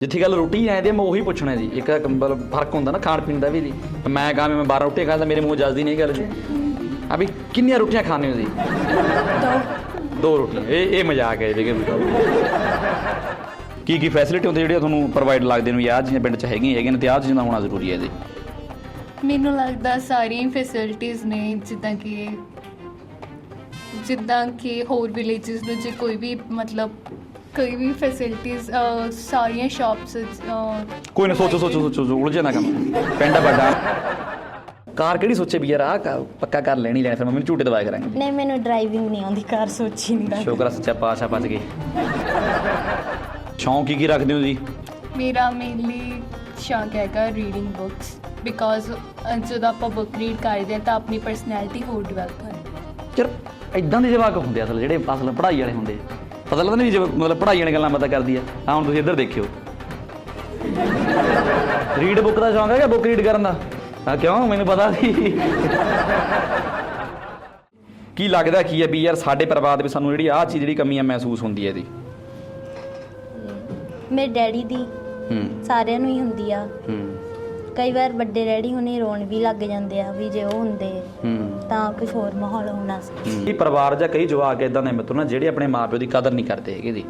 ਜਿੱਥੇ ਗੱਲ ਰੋਟੀ ਆਏ ਤੇ ਮੈਂ ਉਹੀ ਪੁੱਛਣਾ ਜੀ। ਇੱਕ ਮਤਲਬ ਫ਼ਰਕ ਹੁੰਦਾ ਨਾ ਖਾਣ ਪੀਣ ਦਾ ਵੀ ਜੀ। ਮੈਂ ਕਹਾਂ ਮੈਂ 12 ਰੋਟੀਆਂ ਖਾਂਦਾ, ਮੇਰੇ ਮੂੰਹ ਜਲਦੀ ਨਹੀਂ ਗੱਲ ਜੀ। ਆ ਕਿੰਨੀਆਂ ਰੋਟੀਆਂ ਖਾਣੇ ਹੋ ਜੀ? ਦੋ। ਰੋਟੀਆਂ। ਇਹ ਇਹ ਮਜ਼ਾਕ ਹੈ ਜੀ ਕੀ ਕੀ ਫੈਸਿਲਿਟੀ ਹੁੰਦੀ ਜਿਹੜੀਆਂ ਤੁਹਾਨੂੰ ਪ੍ਰੋਵਾਈਡ ਲੱਗਦੇ ਨੇ? ਯਾਰ ਜਿਹੀਆਂ ਪਿੰਡ 'ਚ ਹੈਗੀਆਂ ਹੈਗੀਆਂ ਨੇ ਤੇ ਆਹ ਚੀਜ਼ਾਂ ਹੋਣਾ ਜ਼ਰੂਰੀ ਹੈ ਜੀ। ਮੈਨੂੰ ਲੱਗਦਾ ਸਾਰੀਆਂ ਫੈਸਿਲਿਟੀਆਂ ਨੇ, ਜਿੱਦਾਂ ਕਿ ਜਿੱਦਾਂ ਕਿ ਹੋਰ ਵਿਲੇजेस ਨੂੰ ਜੇ ਕੋਈ ਵੀ ਮਤਲਬ ਕੋਈ ਵੀ ਫੈਸਿਲਿਟੀਆਂ ਸਾਰੀਆਂ ਸ਼ਾਪਸ ਕੋਈ ਨਾ ਸੋਚੋ ਸੋਚੋ ਸੋਚੋ ਸੋਚੋ, ਉਲਝੇ ਨਾ ਕੰਮ। ਪਿੰਡ ਆ ਵੱਡਾ। ਕਾਰ ਕਿਹੜੀ ਸੋਚੇ ਵੀ ਯਾਰ ਆਹ ਪੱਕਾ ਕਰ ਲੈਣੀ ਲੈਣੀ ਫਿਰ ਮੰਮੀ ਨੂੰ ਝੂਟੇ ਦਵਾਇਆ ਕਰਾਂਗੇ। ਨਹੀਂ ਮੈਨੂੰ ਡਰਾਈਵਿੰਗ ਨਹੀਂ ਆਉਂਦੀ ਕਾਰ ਸੋਚੀ ਨਹੀਂ ਦਾ ਸ਼ੁਕਰ ਆ ਸੱਚਾ ਪਾਸ਼ਾ ਬਚ ਗਏ। ਸ਼ੌਂਕ ਕੀ ਕੀ ਰੱਖਦੇ ਹੋ ਜੀ ਮੇਰਾ ਮੇਨਲੀ ਸ਼ੌਂਕ ਹੈਗਾ ਰੀਡਿੰਗ ਬੁੱਕਸ ਬਿਕਾਜ਼ ਜਦੋਂ ਆਪਾਂ ਬੁੱਕ ਰੀਡ ਕਰਦੇ ਹਾਂ ਤਾਂ ਆਪਣੀ ਪਰਸਨੈਲਿਟੀ ਹੋਰ ਡਿਵੈਲਪ ਹੁੰਦੀ ਯਾਰ ਇਦਾਂ ਦੇ ਜਵਾਕ ਹੁੰਦੇ ਆ ਅਸਲ ਜਿਹੜੇ ਅਸਲ ਪੜ੍ਹਾਈ ਵਾਲੇ ਹੁੰਦੇ ਆ। ਪਤਾ ਲੱਗਦਾ ਨਹੀਂ ਜਿਵੇਂ ਮਤਲਬ ਪੜ੍ਹਾਈ ਵਾਲੀਆਂ ਗੱਲਾਂ ਪਤਾ ਕਰਦੀ ਆ। ਆ ਹੁਣ ਤੁਸੀਂ ਇੱਧਰ ਦੇਖਿਓ। ਰੀਡ ਬੁੱਕ ਦਾ ਸ਼ੌਂਕ ਹੈ ਕਿ ਬੁੱਕ ਰੀਡ ਕਰਨ ਦਾ? ਆ ਕਿਉਂ? ਮੈਨੂੰ ਪਤਾ ਸੀ। ਕੀ ਲੱਗਦਾ ਕੀ ਹੈ ਵੀ ਯਾਰ ਸਾਡੇ ਪਰਿਵਾਰ ਦੇ ਵਿੱਚ ਸਾਨੂੰ ਜਿਹੜੀ ਆਹ ਚੀਜ਼ ਜਿਹੜੀ ਕਮੀ ਆ ਮਹਿਸੂਸ ਹੁੰਦੀ ਹੈ ਇਹਦੀ? ਮੇਰੇ ਡੈਡੀ ਦੀ ਹੂੰ। ਸਾਰਿਆਂ ਨੂੰ ਹੀ ਹੁੰਦੀ ਆ। ਹੂੰ। ਕਈ ਵਾਰ ਵੱਡੇ ਡੈਡੀ ਹੁਣੇ ਰੋਣ ਵੀ ਲੱਗ ਜਾਂਦੇ ਆ ਵੀ ਜੇ ਉਹ ਹੁੰਦੇ ਹੂੰ। ਤਾਂ ਕੁਝ ਹੋਰ ਮਾਹੌਲ ਹੋਣਾ। ਸੀ ਇਹ ਪਰਿਵਾਰ ਜਾਂ ਕਈ ਜਵਾਕ ਇਦਾਂ ਦੇ ਮਿੱਤਰ ਨਾ ਜਿਹੜੇ ਆਪਣੇ ਮਾਪਿਓ ਦੀ ਕਦਰ ਨਹੀਂ ਕਰਦੇ ਹੈਗੇ ਜੀ।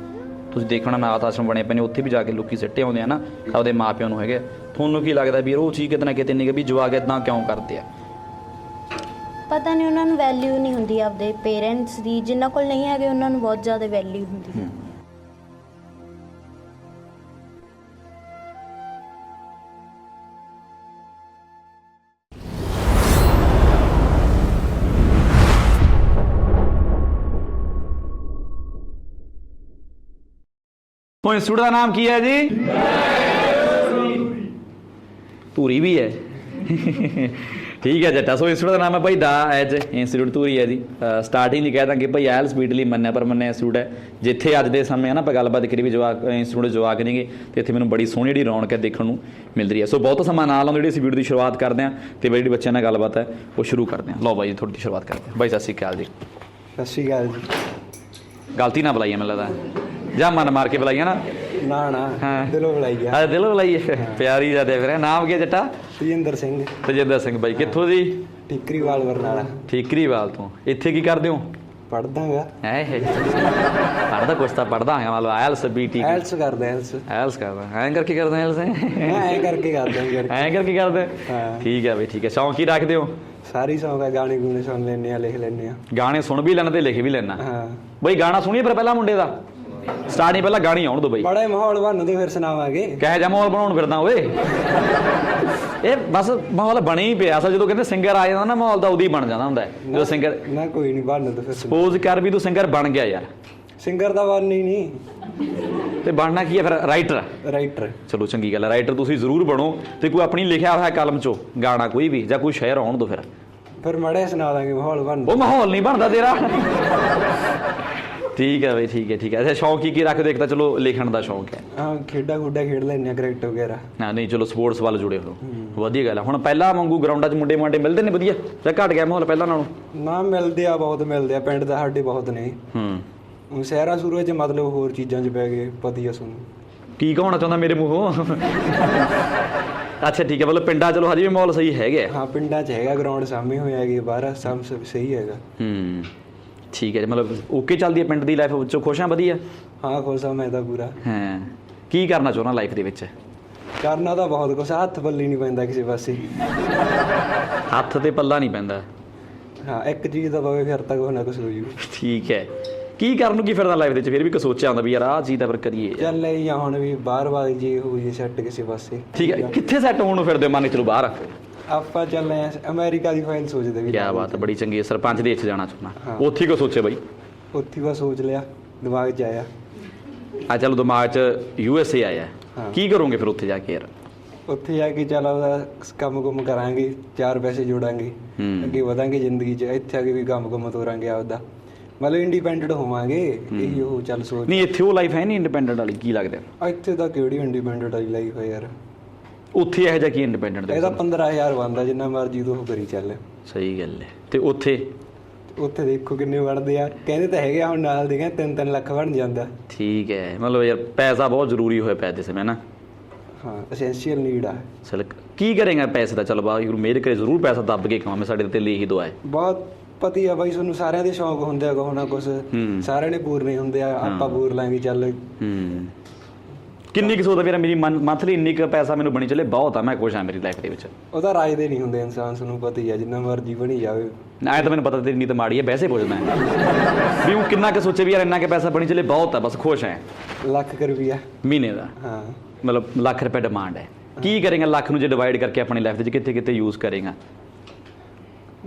ਤੁਸੀਂ ਦੇਖਣਾ ਨਾਥ ਆਸ਼ਰਮ ਬਣੇ ਪਏ ਨੇ ਉੱਥੇ ਵੀ ਜਾ ਕੇ ਲੋਕੀ ਸਿੱਟੇ ਆਉਂਦੇ ਆ ਨਾ ਆਪਦੇ ਮਾਪਿਆਂ ਨੂੰ ਹੈਗੇ। ਤੁਹਾਨੂੰ ਕੀ ਲੱਗਦਾ ਵੀ ਉਹ ਚੀਜ਼ ਕਿਤੇ ਨਾ ਕਿਤੇ ਨਹੀਂ ਕਿ ਵੀ ਜਵਾਕ ਇਦਾਂ ਕਿਉਂ ਕਰਦੇ ਆ? ਪਤਾ ਨਹੀਂ ਉਹਨਾਂ ਨੂੰ ਵੈਲਿਊ ਨਹੀਂ ਹੁੰਦੀ ਆਪਦੇ ਪੇਰੈਂਟਸ ਦੀ ਜਿਨ੍ਹਾਂ ਕੋਲ ਨਹੀਂ ਹੈਗੇ ਉਹਨਾਂ ਨੂੰ ਬਹੁਤ ਜ਼ਿਆਦਾ ਵੈਲਿਊ ਹੁੰਦੀ ਹੈ। ਉਹ ਇੰਸਟੀਚਿਊਟ ਦਾ ਨਾਮ ਕੀ ਹੈ ਜੀ? ਧੂਰੀ ਵੀ ਹੈ। ਠੀਕ ਹੈ ਜੱਟਾ ਸੋ ਇੰਸਟੀਚਿਊਟ ਦਾ ਨਾਮ ਹੈ ਭਾਈ ਦਾ ਐਜ। ਇੰਸਟੀਚਿਊਟ ਧੂਰੀ ਹੈ ਜੀ। ਸਟਾਰਟਿੰਗ ਹੀ ਕਹਿ ਦਾਂਗੇ ਭਾਈ ਐਲ ਸਪੀਡਲੀ ਮੰਨਿਆ ਪਰ ਮੰਨਿਆ ਇੰਸਟੀਚਿਊਟ ਹੈ। ਜਿੱਥੇ ਅੱਜ ਦੇ ਸਮੇਂ ਹੈ ਨਾ ਆਪਾਂ ਗੱਲਬਾਤ ਕਰੀ ਵੀ ਜਵਾਕ ਇੰਸਟੀਚਿਊਟ ਜਵਾਕ ਨੇਗੇ ਤੇ ਇੱਥੇ ਮੈਨੂੰ ਬੜੀ ਸੋਹਣੀ ਜਿਹੜੀ ਰੌਣਕ ਹੈ ਦੇਖਣ ਨੂੰ ਮਿਲ ਰਹੀ ਹੈ। ਸੋ ਬਹੁਤ ਸਮਾਂ ਨਾਲ ਆਉਂਦੇ ਜਿਹੜੀ ਇਸ ਵੀਡੀਓ ਦੀ ਸ਼ੁਰੂਆਤ ਕਰਦੇ ਆਂ ਤੇ ਜਿਹੜੀ ਬੱਚਿਆਂ ਨਾਲ ਗੱਲਬਾਤ ਹੈ ਉਹ ਸ਼ੁਰੂ ਕਰਦੇ ਆਂ ਲਓ ਬਾਈ ਥੋੜੀ ਜਿਹੀ ਸ਼ੁਰੂਆਤ ਕਰਦੇ ਆਂ ਬਾਈ ਸਤਿ ਸ਼੍ਰੀ ਅਕਾਲ ਜੀ। ਸਤਿ ਸ਼੍ਰੀ ਅਕਾਲ ਜੀ। ਗਲਤੀ ਨਾ ਬੁਲਾਈਏ ਮੈਨੂੰ ਲੱਗਦਾ। ਜਾਂ ਮਨ ਮਾਰ ਕੇ ਬੁਲਾਈਏ ਨਾ। ਨਾ ਨਾ ਹਾਂ। ਦਿਲੋਂ ਬੁਲਾਈ ਗਿਆ। ਆ ਦਿਲੋਂ ਬੁਲਾਈਏ ਪਿਆਰੀ ਜਾਂਦੇ ਫਿਰ ਨਾਮ ਕੀ ਹੈ ਜੱਟਾ? ਤੇਜਿੰਦਰ ਸਿੰਘ। ਤਜਿੰਦਰ ਸਿੰਘ ਬਾਈ ਕਿੱਥੋਂ ਜੀ? ਠੀਕਰੀਵਾਲ ਬਰਨਾਲਾ ਠੀਕਰੀਵਾਲ ਤੋਂ। ਇੱਥੇ ਕੀ ਕਰਦੇ ਹੋ? ਪੜਦਾਗਾ ਐ ਹੈ। ਪੜਦਾ ਕੁਛ ਤਾਂ ਪੜਦਾ ਹਾਂ ਮਤਲਬ ਆਇਲਸ ਬੀਟੀ ਐਲਸ ਕਰਦਾ ਐਲਸ। ਆਇਲਸ ਕਰਦਾ। ਐਂ ਕਰਕੇ ਕਰਦਾ ਆਇਲਸ ਐ ਕਰਕੇ ਕਰਦਾ ਐਂ ਕਰਕੇ। ਕਰਦੇ? ਹਾਂ। ਠੀਕ ਹੈ ਬਈ ਠੀਕ ਹੈ ਸ਼ੌਂਕ ਕੀ ਰੱਖਦੇ ਹੋ? ਸਾਰੀ ਸੌਂਗ ਆ ਗਾਣੇ ਗੂਣੇ ਸੁਣ ਲੈਨੇ ਆ ਲਿਖ ਲੈਨੇ ਆ। ਗਾਣੇ ਸੁਣ ਵੀ ਲੈਣਾ ਤੇ ਲਿਖ ਵੀ ਲੈਣਾ। ਹਾਂ। ਬਈ ਗਾਣਾ ਸੁਣੀਏ ਫਿਰ ਪਹਿਲਾਂ ਮੁੰਡੇ ਦਾ? ਸਟਾਰਟਿੰਗ ਪਹਿਲਾਂ ਗਾਣੀ ਆਉਣ ਦੋ ਬਈ। ਬੜਾ ਹੀ ਮਾਹੌਲ ਬਣਦੇ ਫਿਰ ਸੁਣਾਵਾਂਗੇ। ਕਹੇ ਜਾ ਮਾਹੌਲ ਬਣਾਉਣ ਫਿਰਦਾ ਓਏ? ਇਹ ਬਸ ਮਾਹੌਲ ਬਣੇ ਹੀ ਪਿਆ। ਅਸਲ ਜਦੋਂ ਕਹਿੰਦੇ ਸਿੰਗਰ ਆ ਜਾਂਦਾ ਨਾ ਮਾਹੌਲ ਤਾਂ ਉਦੋਂ ਹੀ ਬਣ ਜਾਂਦਾ ਹੁੰਦਾ। ਜਦੋਂ ਸਿੰਗਰ ਨਾ ਕੋਈ ਨਹੀਂ ਬਣਦਾ ਫਿਰ ਸਪੋਜ਼ ਕਰ ਵੀ ਤੂੰ ਸਿੰਗਰ ਬਣ ਗਿਆ ਯਾਰ। ਸਿੰਗਰ ਦਾ ਬਣ ਹੀ ਨਹੀਂ ਤੇ ਬਣਨਾ ਕੀ ਹੈ ਫਿਰ? ਰਾਈਟਰ ਰਾਈਟਰ ਚਲੋ ਚੰਗੀ ਗੱਲ ਹੈ। ਰਾਈਟਰ ਤੁਸੀਂ ਜ਼ਰੂਰ ਬਣੋ ਤੇ ਕੋਈ ਆਪਣੀ ਲਿਖਿਆ ਹੋਇਆ ਕਲਮ ਚੋਂ ਗਾਣਾ ਕੋਈ ਵੀ ਜਾਂ ਕੋਈ ਸ਼ਾਇਰ ਆਉਣ ਦੋ ਫਿਰ। ਫਿਰ ਮੜੇ ਸੁਣਾ ਦਾਂਗੇ ਮਾਹੌਲ ਬਣਦਾ। ਉਹ ਮਾਹੌਲ ਨਹੀਂ ਬਣਦਾ ਤੇਰਾ। ਠੀਕ ਹੈ ਬਈ ਠੀਕ ਹੈ ਠੀਕ ਹੈ। ਅੱਛਾ ਸ਼ੌਂਕ ਕੀ ਕੀ ਰੱਖਦੇ? ਇੱਕ ਤਾਂ ਚਲੋ ਲਿਖਣ ਦਾ ਸ਼ੌਂਕ ਹੈ। ਹਾਂ ਖੇਡਾਂ ਖੁੱਡਾ ਖੇਡ ਆ ਕ੍ਰਿਕਟ ਵਗੈਰਾ। ਨਾ ਨਹੀਂ ਚਲੋ ਸਪੋਰਟਸ ਵੱਲ ਜੁੜੇ ਹੋ। ਵਧੀਆ ਗੱਲ ਹੈ। ਹੁਣ ਪਹਿਲਾਂ ਵਾਂਗੂ ਗਰਾਊਂਡਾਂ 'ਚ ਮੁੰਡੇ ਮਾਂਡੇ ਮਿਲਦੇ ਨੇ ਵਧੀਆ? ਜਾਂ ਘਟ ਗਿਆ ਮਾਹੌਲ ਪਹਿਲਾਂ ਨਾਲੋਂ? ਨਾ ਮਿਲਦੇ ਆ ਬਹੁਤ ਮਿਲਦੇ ਆ। ਪਿੰਡ ਦਾ ਸਾਡੇ ਬਹੁਤ ਨੇ। ਹੂੰ। ਸ਼ਹਿਰਾਂ ਸੂਰਾਂ 'ਚ ਮਤਲਬ ਹੋਰ ਚੀਜ਼ਾਂ 'ਚ ਪੈ ਗਏ ਪਤੀ ਆ ਸੁਣ। ਕੀ ਕਹਣਾ ਚਾਹੁੰਦਾ ਮੇਰੇ ਮੂੰਹੋਂ? ਅੱਛਾ ਠੀਕ ਹੈ। ਮਤਲਬ ਪਿੰਡਾਂ ਚਲੋ ਹਜੇ ਵੀ ਮਾਹੌਲ ਸਹੀ ਹੈਗਾ ਹਾਂ ਪਿੰਡਾਂ 'ਚ ਹੈਗਾ ਗਰਾਊਂਡ ਸਾਹਮਣੇ ਹੋਇਆ ਹੈਗੇ ਬਾਹਰ ਸਭ ਸਹੀ ਹੈਗਾ। ਹੂੰ। ਠੀਕ ਹੈ ਮਤਲਬ ਓਕੇ ਚੱਲਦੀ ਹੈ ਪਿੰਡ ਦੀ ਲਾਈਫ ਵਿੱਚੋਂ? ਖੁਸ਼ ਹਾਂ ਵਧੀਆ? ਹਾਂ ਖੁਸ਼ ਆ ਮੈਂ ਤਾਂ ਪੂਰਾ। ਹਾਂ। ਕੀ ਕਰਨਾ ਚਾਹੁੰਦਾ ਲਾਈਫ ਦੇ ਵਿੱਚ? ਕਰਨਾ ਤਾਂ ਬਹੁਤ ਆ, ਹੱਥ ਪੱਲੀ ਨਹੀਂ ਪੈਂਦਾ ਕਿਸੇ ਪਾਸੇ। ਹੱਥ ਤੇ ਪੱਲਾ ਨਹੀਂ ਪੈਂਦਾ। ਹਾਂ ਇੱਕ ਚੀਜ਼ ਦਾ ਪਵੇ ਫਿਰ ਤਾਂ ਕੁਛ ਨਾ ਕੁਛ ਹੋ ਜੂ। ਠੀਕ ਹੈ। ਕੀ ਕਰਨ ਨੂੰ ਕੀ ਫਿਰਦਾ ਲਾਈਫ ਦੇ ਵਿੱਚ? ਫਿਰ ਵੀ ਕੁਝ ਸੋਚਿਆ ਹੁੰਦਾ ਵੀ ਯਾਰ ਆਹ ਚੀਜ਼ ਤਾਂ ਫਿਰ ਕਰੀਏ। ਚੱਲ ਇਹ ਹੁਣ ਵੀ ਬਾਹਰ ਬਾਹਰ ਜੀ ਹੋ ਜੇ ਸੈੱਟ ਕਿਸੇ ਪਾਸੇ। ਠੀਕ ਹੈ ਕਿੱਥੇ ਸੈੱਟ ਹੋਣ ਨੂੰ ਫਿਰਦੇ ਮੰਨ ਕੇ ਚਲੋ ਬਾਹਰ ਆਪਾਂ ਚੱਲੇ ਆ ਅਮਰੀਕਾ ਦੀ ਫਾਈਲ ਸੋਚਦੇ ਵੀ ਕੀ ਬਾਤ ਹੈ ਬੜੀ ਚੰਗੀ ਹੈ ਸਰਪੰਚ ਦੇਸ਼ 'ਚ ਜਾਣਾ ਚਾਹੁੰਦਾ। ਉੱਥੇ ਕੋ ਸੋਚੇ ਬਾਈ? ਉੱਥੇ ਬਸ ਸੋਚ ਲਿਆ ਦਿਮਾਗ 'ਚ ਆਇਆ। ਆ ਚਲੋ ਦਿਮਾਗ 'ਚ ਯੂ ਐਸ ਏ ਆਇਆ। ਕੀ ਕਰੋਗੇ ਫਿਰ ਉੱਥੇ ਜਾ ਕੇ ਯਾਰ? ਉੱਥੇ ਜਾ ਕੇ ਚੱਲ ਕੰਮ ਕੁਮ ਕਰਾਂਗੇ ਚਾਰ ਪੈਸੇ ਜੋੜਾਂਗੇ। ਅੱਗੇ ਵਧਾਂਗੇ ਜ਼ਿੰਦਗੀ 'ਚ ਇੱਥੇ ਆ ਕੇ ਵੀ ਕੰਮ ਕੁਮ ਤੋਰਾਂਗੇ ਆਪਦਾ। ਮਤਲਬ ਇੰਡੀਪੈਂਡੈਂਟ ਹੋਵਾਂਗੇ ਇਹੀ ਉਹ ਚੱਲ ਸੋਚ। ਨਹੀਂ ਇੱਥੇ ਉਹ ਲਾਈਫ ਹੈ ਨਹੀਂ ਇੰਡੀਪੈਂਡੈਂਟ ਵਾਲੀ ਕੀ ਲੱਗਦਾ? ਇੱਥੇ ਤਾਂ ਕਿਹੜੀ ਇੰਡੀਪੈਂਡੈਂਟ ਵਾਲੀ ਲਾਈਫ ਹੈ ਯਾਰ? ਉੱਥੇ ਇਹੋ ਜਿਹਾ ਕੀ ਇੰਡੀਪੈਂਡੈਂਟ ਦੇ ਇਹਦਾ 15000 ਬੰਦਾ ਜਿੰਨਾ ਮਰਜ਼ੀ ਤੂੰ ਉਹ ਕਰੀ ਚੱਲ। ਸਹੀ ਗੱਲ ਹੈ। ਤੇ ਉੱਥੇ? ਉੱਥੇ ਦੇਖੋ ਕਿੰਨੇ ਬਣਦੇ ਆ। ਕਹਿੰਦੇ ਤਾਂ ਹੈਗੇ ਹੁਣ ਨਾਲ ਦੇ ਕਹਿੰਦੇ 3-3 ਲੱਖ ਬਣ ਜਾਂਦਾ। ਠੀਕ ਹੈ। ਮਤਲਬ ਯਾਰ ਪੈਸਾ ਬਹੁਤ ਜ਼ਰੂਰੀ ਹੋਇਆ ਪਿਆ ਸਮੇਂ ਨਾ? ਹਾਂ ਐਸੈਂਸ਼ੀਅਲ ਨੀਡ ਆ। ਚਲ ਕੀ ਕਰੇਗਾ ਪੈਸੇ ਦਾ? ਚਲ ਵਾਹਿਗੁਰੂ ਮੇਰੇ ਘਰੇ ਜ਼ਰੂਰ ਪੈਸਾ ਦੱਬ ਕੇ ਕਮਾਵੇਂ ਸਾਡੇ ਤੇ ਲਈ ਹੀ ਦੁਆ ਹੈ। ਬਹੁਤ ਪਤੀ ਆ ਬਾਈ ਤੁਹਾਨੂੰ ਸਾਰਿਆਂ ਦੇ ਸ਼ੌਂਕ ਹੁੰਦੇ ਆ ਕੋਹ ਨਾ ਕੁਛ। ਸਾਰਿਆਂ ਨੇ ਪੂਰਨੇ ਹੁੰਦੇ ਆ ਆਪਾਂ ਪੂਰ ਲਾਂਗੇ ਚੱਲ। ਹੂੰ। ਕਿੰਨੀ ਕੁ ਵੀਰਾ ਮੇਰੀ ਮੰਥਲੀ ਇੰਨੀ ਕੁ ਪੈਸਾ ਮੈਨੂੰ ਬਣੀ ਚੱਲੇ ਬਹੁਤ ਆ ਮੈਂ ਖੁਸ਼ ਆ ਮੇਰੀ ਲਾਈਫ ਦੇ ਵਿੱਚ। ਉਹਦਾ ਰਾਜ ਦੇ ਨਹੀਂ ਹੁੰਦੇ ਇਨਸਾਨ ਤੁਹਾਨੂੰ ਪਤਾ ਹੀ ਆ ਜਿੰਨਾ ਮਰਜ਼ੀ ਬਣੀ ਜਾਵੇ। ਐ ਤਾਂ ਮੈਨੂੰ ਪਤਾ ਤੇਰੀ ਨੀਤ ਮਾੜੀ ਹੈ ਵੈਸੇ ਪੁੱਛਦਾ ਮੈਂ। ਵੀ ਉਹ ਕਿੰਨਾ ਕੁ ਸੋਚੇ ਵੀ ਯਾਰ ਇੰਨਾ ਕੁ ਪੈਸਾ ਬਣੀ ਚੱਲੇ ਬਹੁਤ ਆ ਬਸ ਖੁਸ਼ ਐ ਲੱਖ ਕੁ ਰੁਪਈਆ। ਮਹੀਨੇ ਦਾ। ਹਾਂ। ਮਤਲਬ ਲੱਖ ਰੁਪਏ ਡਿਮਾਂਡ ਹੈ। ਕੀ ਕਰੇਗਾ ਲੱਖ ਨੂੰ ਜੇ ਡਿਵਾਈਡ ਕਰਕੇ ਆਪਣੀ ਲਾਈਫ ਦੇ ਵਿੱਚ ਕਿੱਥੇ ਕਿੱਥੇ ਯੂਜ਼ ਕਰੇਗਾ?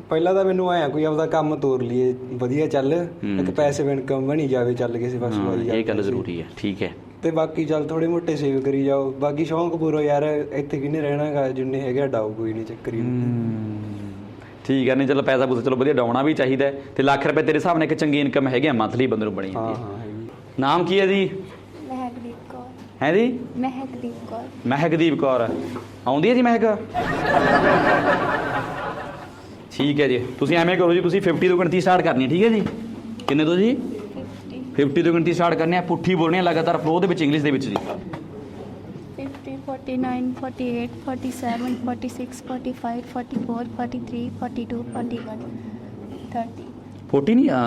ਪਹਿਲਾਂ ਤਾਂ ਮੈਨੂੰ ਆਇਆ ਕੋਈ ਆਪਦਾ ਕੰਮ ਤੋਰ ਲਈਏ ਵਧੀਆ ਚੱਲ ਇੱਕ ਪੈਸੇ ਇਨਕਮ ਬਣੀ ਜਾਵੇ ਚੱਲ ਕਿਸੇ ਪਾਸੇ ਵਾਲੀ ਇਹ ਗੱਲ ਜ਼ਰੂਰੀ ਹੈ ਠੀਕ ਹੈ। ਤੇ ਬਾਕੀ ਚੱਲ ਥੋੜੇ ਮੋਟੇ ਸੇਵ ਕਰੀ ਜਾਓ। ਬਾਕੀ ਸ਼ੌਂਕ ਪੂਰੋ ਯਾਰ ਇੱਥੇ ਕਿੰਨੇ ਰਹਿਣਾਗਾ ਜਿੰਨੇ ਹੈਗੇ ਡਾਓ ਕੋਈ ਨਹੀਂ ਚੱਕਰੀ ਠੀਕ ਹੈ ਨਹੀਂ ਚਲੋ ਪੈਸਾ ਪੂਸਾ ਚਲੋ ਵਧੀਆ ਡਾਉਣਾ ਵੀ ਚਾਹੀਦਾ ਤੇ ਲੱਖ ਰੁਪਏ ਤੇਰੇ ਹਿਸਾਬ ਨਾਲ ਇੱਕ ਚੰਗੀ ਇਨਕਮ ਹੈਗੀ ਆ ਮੰਥਲੀ ਬੰਦੇ ਨੂੰ ਬਣੀ ਹਾਂ ਹੁੰਦੀ ਹੈ। ਹਾਂ ਹੈਗੀ। ਨਾਮ ਕੀ ਹੈ ਜੀ? ਮਹਿਕਦੀਪ ਕੌਰ। ਹੈ ਜੀ? ਮਹਿਕਦੀਪ ਕੌਰ। ਮਹਿਕਦੀਪ ਕੌਰ। ਆਉਂਦੀ ਹੈ ਜੀ ਮਹਿਕ? ਠੀਕ ਹੈ ਜੀ। ਤੁਸੀਂ ਐਵੇਂ ਕਰੋ ਜੀ ਤੁਸੀਂ 50 ਤੋਂ ਗਿਣਤੀ ਸਟਾਰਟ ਕਰਨੀ ਹੈ ਠੀਕ ਹੈ ਜੀ? ਕਿੰਨੇ ਤੋਂ ਜੀ? 50 50 ਤੋਂ ਗਿਣਤੀ ਸਟਾਰਟ ਕਰਨੀ ਹੈ ਪੁੱਠੀ ਬੋਲਣੀ ਹੈ ਲਗਾਤਾਰ ਫਲੋ ਦੇ ਵਿੱਚ ਇੰਗਲਿਸ਼ ਦੇ ਵਿੱਚ ਜੀ 50 49 48 47 46 45 44 43 42 41 30 40 ਨਹੀਂ ਆ